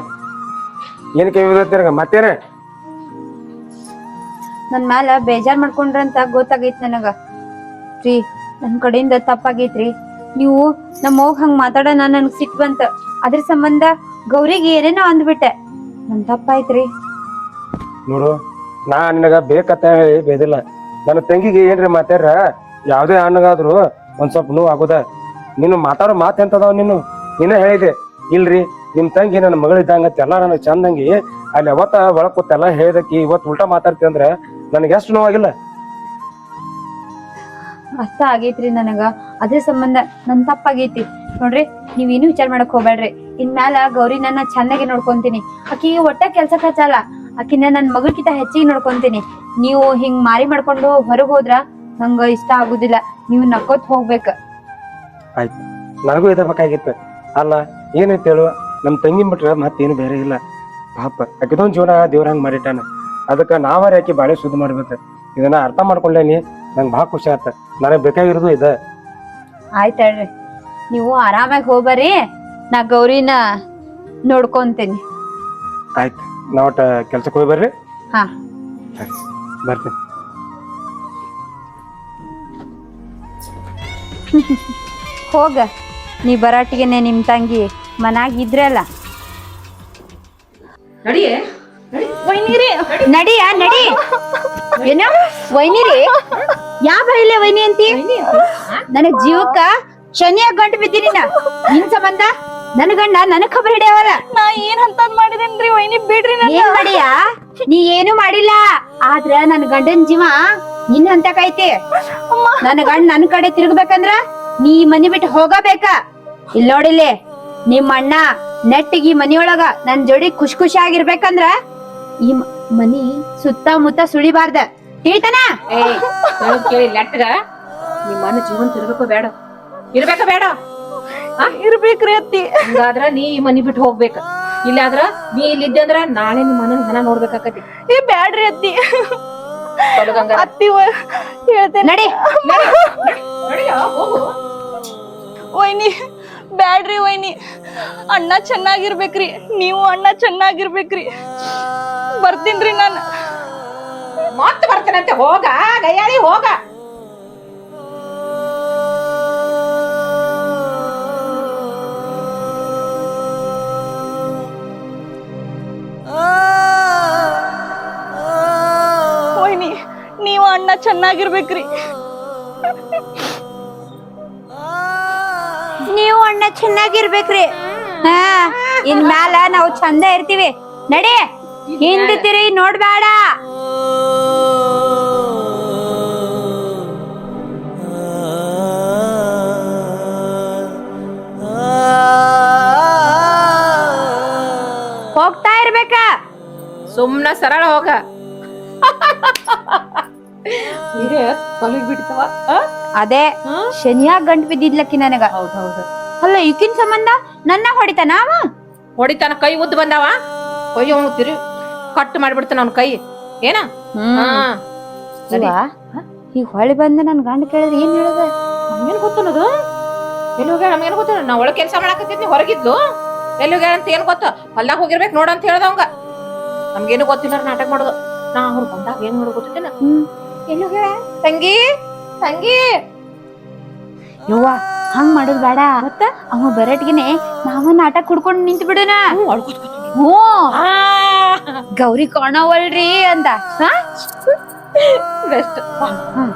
ಏನ್ ಕೈ ಬಿದ್ದೈತಿ ಮತ್ತೇನ? ನನ್ ಮ್ಯಾಲ ಬೇಜಾರ್ ಮಾಡ್ಕೊಂಡ್ರಂತ ಗೊತ್ತಾಗೈತ್ ನನಗ. ರೀ ನನ್ ಕಡೆಯಿಂದ ತಪ್ಪಾಗೈತ್ರಿ. ನೀವು ನಮ್ಮ ಹೋಗ್ ಹಂಗ್ ಮಾತಾಡೋಣ ನನ್ಗೆ ಸಿಟ್ಟು ಬಂತ. ಅದ್ರ ಸಂಬಂಧ ಗೌರಿಗೆ ಏನೇನೋ ಅಂದ್ಬಿಟ್ಟೆ. ನನ್ ತಪ್ಪಾಯ್ತ್ರಿ. ನೋಡು ನಾ ನಿನಗ ಬೇಕತ್ತ ಹೇಳಿ ಬೇದಿಲ್ಲ. ನನ್ನ ತಂಗಿಗೆ ಏನ್ರಿ ಮಾತಾಡ್ರ. ಯಾವ್ದೇ ಹಣ್ಣಗಾದ್ರು ಒಂದ್ ಸ್ವಲ್ಪ ನೋವು ಆಗುದ. ನೀನು ಮಾತಾಡೋ ಮಾತು ಎಂತದಾವ ನೀನು? ನೀನ ಹೇಳಿದೆ. ಇಲ್ರಿ ನಿನ್ ತಂಗಿ ನನ್ನ ಮಗಳಿದ್ದಂಗ ಎಲ್ಲ ನನಗೆ ಚಂದಂಗಿ ಅಲ್ಲಿ ಅವತ್ತ ಒಳಗ್ ಕೂತೆಲ್ಲ ಹೇಳಿದಕ್ಕೆ ಇವತ್ತು ಉಲ್ಟಾ ಮಾತಾಡ್ತಿ ಅಂದ್ರ ನನಗೆ ಎಷ್ಟು ನೋವಾಗಿಲ್ಲ. ಅರ್ಥ ಆಗೈತ್ರಿ ನನಗ. ಅದ್ರ ಸಂಬಂಧ ನನ್ ತಪ್ಪಾಗೈತಿ. ನೋಡ್ರಿ ನೀವೇನು ವಿಚಾರ ಮಾಡಕ್ ಹೋಗ್ಬೇಡ್ರಿ. ಇನ್ಮ್ಯಾಲ ಗೌರಿ ನನ್ನ ಚಂದಾಗಿ ನೋಡ್ಕೊಂತೀನಿ. ಆಕಿಗೆ ಒಟ್ಟ ಕೆಲ್ಸ ಖರ್ಚಲ್ಲ ಆಕಿನ ನನ್ ಮಗಳ್ಕಿಂತ ಹೆಚ್ಚಿಗೆ ನೋಡ್ಕೊಂತೀನಿ. ನೀವು ಹಿಂಗ್ ಮಾರಿ ಮಾಡ್ಕೊಂಡು ಹೊರಗ್ ಹೋದ್ರ ನಂಗ ಇಷ್ಟ ಆಗುದಿಲ್ಲ. ನೀವು ನಕ್ಕೋತ್ ಹೋಗ್ಬೇಕ. ಆಯ್ತು. ನನಗೂ ಇದ ಬೇಕಾಗಿತ್ತು. ಅಲ್ಲ ಏನೈತೆ ಹೇಳು? ನಮ್ ತಂಗಿ ಬಿಟ್ರೆ ಮತ್ತೇನು ಬೇರೆ ಇಲ್ಲ. ಪಾಪ ಅಕ್ಕದೊಂದು ಜೀವನ ದೇವ್ರ ಹಂಗೆ ಮಾಡಿಟ್ಟಾನ. ಅದಕ್ಕ ನಾವಾರ ಯಾಕೆ ಬಾಳೆ ಶುದ್ಧ ಮಾಡ್ಬೇಕು? ಇದನ್ನ ಅರ್ಥ ಮಾಡ್ಕೊಂಡೇನಿ. ನಂಗೆ ಭಾಳ ಖುಷಿ ಆತ. ನನಗೆ ಬೇಕಾಗಿರೋದು ಇದ. ಆಯ್ತ್ ಹೇಳ್ರಿ. ನೀವು ಆರಾಮಾಗಿ ಹೋಗ್ಬರ್ರಿ. ನಾ ಗೌರಿನ ನೋಡ್ಕೊಂತೀನಿ. ಆಯ್ತು. ನಾವ್ ಒಟ್ಟ ಕೆಲ್ಸಕ್ಕೆ ಹೋಗಿ ಬರ್ರಿ ಹಾ. ಸರಿ. ಬರ್ತೀನಿ (laughs) ಹೋಗ ನೀ ಬರಾಟಿಗೆನೆ ನಿಮ್ ತಂಗಿ ಮನ್ಯಾಗ ಇದ್ರಲ್ಲ ನಡಿಯೇ? ವೈನಿರಿ ನಡಿಯ ನಡಿ. ಏನ ವೈನಿರಿ ಯಾ ಬೈಲೆ ವೈನಿ ಅಂತಿ? ನನಗ್ ಜೀವಕ್ಕ ಶನಿಯಾಗ ಗಂಟು ಬಿದ್ದೀನಿ ನಾ ನಿನ್ ಸಂಬಂಧ? ನನ್ ಗಂಡ ನನಗ್ ಖಬರ್ ಹಿಡಿಯವಲ್ಲ? ನಾ ಏನ್ ಅಂತ ಮಾಡಿದೇನ್ರಿ? ವೈನಿ ಬಿಡ್ರಿ ನನ್ನ. ಏನ್ ಮಾಡಿಯ? ನೀ ಏನು ಮಾಡಿಲ್ಲ. ಆದ್ರ ನನ್ ಗಂಡನ್ ಜೀವ ನಿನ್ ಹಂತಕೈತಿ ನನ್ ಗಂಡ ನನ್ ಕಡೆ ತಿರುಗ್ಬೇಕಂದ್ರ ನೀ ಮನಿ ಬಿಟ್ಟು ಹೋಗಬೇಕ. ಇಲ್ ನೋಡಿಲ್ಲಿ ನಿಮ್ ಅಣ್ಣ ನೆಟ್ಟಿಗೆ ಈ ಮನಿಯೊಳಗ ನನ್ ಜೋಡಿ ಖುಷ್ ಖುಷಿಯಾಗಿರ್ಬೇಕಂದ್ರ ಈ ಮ- ಮನಿ ಸುತ್ತಮುತ್ತ ಸುಳಿಬಾರ್ದ. ಹೇಳ್ತಾನ ಏಯ್ ಹೇಳೋದ್ ಕೇಳಿ ಲೆಟ್ಗ ನಿಮ್ಮ ಮನ ಜೀವನ ತಿರ್ಬೇಕು ಬೇಡ. ಇರ್ಬೇಕ ಬೇಡ. ಇರ್ಬೇಕ್ರಿ ಅತ್ತಿ. ಹಂಗಾದ್ರ ನೀ ಈ ಮನಿ ಬಿಟ್ಟು ಹೋಗ್ಬೇಕ. ಇಲ್ಲಾದ್ರ ನೀ ಇಲ್ಲಿದ್ದೆ ಅಂದ್ರ ನಾಳೆ ನಿಮ್ಮ ಮನ ಹಣ ನೋಡ್ಬೇಕಾಕತಿ ಏ ಬ್ಯಾಡ್ರಿ ಅತ್ತಿ. ಅತ್ತಿ ಹೇಳ್ತೇನೆ. ನಡಿ. ವೈನಿ ಬ್ಯಾಡ್ರಿ ವೈನಿ. ಅಣ್ಣ ಚೆನ್ನಾಗಿರ್ಬೇಕ್ರಿ. ನೀವು ಅಣ್ಣ ಚೆನ್ನಾಗಿರ್ಬೇಕ್ರಿ. ಬರ್ತೀನ್ರಿ ನಾನು. ಮತ್ತೆ ಬರ್ತೇನಂತೆ ಹೋಗ ಗಯ್ಯಾಳಿ ಹೋಗ. ಅಣ್ಣ ಚೆನ್ನಾಗಿರ್ಬೇಕ್ರಿ. ನೀವು ಅಣ್ಣ ಚೆನ್ನಾಗಿರ್ಬೇಕ್ರಿ. ಹಾ ಇನ್ ಮ್ಯಾಲ ನಾವು ಚಂದ ಇರ್ತೀವಿ. ನಡಿ ಹಿಂದಿರಿ ನೋಡ್ಬೇಡ ಹೋಗ್ತಾ ಇರ್ಬೇಕ. ಸುಮ್ನ ಸರಳ ಹೋಗ. ಸೀರೆ ತೊಲಗ್ ಬಿಡ್ತವ ಅದೇ ಶನಿಯಾಗ ಗಂಟ್ ಬಿದ್ದಿದ್ಲಕ್ಕಿ ನನಗ. ಹೌದು ಅಲ್ಲ ಈಕಿನ ಸಂಬಂಧ? ನನ್ನ ಹೊಡಿತಾನ ಅವ? ಹೊಡಿತಾನ ಕೈ ಉದ್ದ ಬಂದಾವ? ಅಯ್ಯೋ ಅವ್ನು ತಿರು ಕಟ್ ಮಾಡ್ಬಿಡ್ತಾನ ಅವ್ನ ಕೈ. ಏನ? ಹಾ. ಈಗ ಹೊಳಿ ಬಂದ ನನ್ ಗಂಡ ಕೇಳಿದ್ರೆ ಏನ್ ಹೇಳದ? ನಮ್ಗೇನ್ ಗೊತ್ತನ್ನೋದು ಎಲ್ಲಿ ಹೋಗ್ಯಾಳ? ನಮ್ಗೇನ್ ಗೊತ್ತ ನಾ ಒಳಗ್ ಕೆಲ್ಸ ಮಾಡಾಕತ್ತಿದ್ನಿ ಹೊರಗಿದ್ಲು. ಎಲ್ಲಿ ಹೋಗ್ಯಾಳ ಅಂತ ಏನ್ ಗೊತ್ತ? ಹೊಲ್ದಾಗ ಹೋಗಿರ್ಬೇಕು ನೋಡ ಅಂತ ಹೇಳ್ದ ಅವಂಗ. ನಮ್ಗೇನು ಗೊತ್ತಿಲ್ಲ ನಾಟಕ ಮಾಡೋದು. ನಾ ಅವ್ರು ಬಂದಾಗ ಏನ್ ಮಾಡೋದು ಗೊತ್ತಿಲ್ಲ ತಂಗಿ ತಂಗಿ. ಯವ್ವ ಹಂಗ್ ಮಾಡೋದ್ ಬೇಡ. ಮತ್ತ ಅವ ಬರಟ್ಗೆನೆ ನಾವ ನಾಟಕ ಕುಡ್ಕೊಂಡ್ ನಿಂತ ಬಿಡೋಣ. ಹ್ಞೂ ಗೌರಿ ಕಾಣವಲ್ರಿ ಅಂತ ಹಾ? ಬೆಸ್ಟ್. ಹ್ಮ್.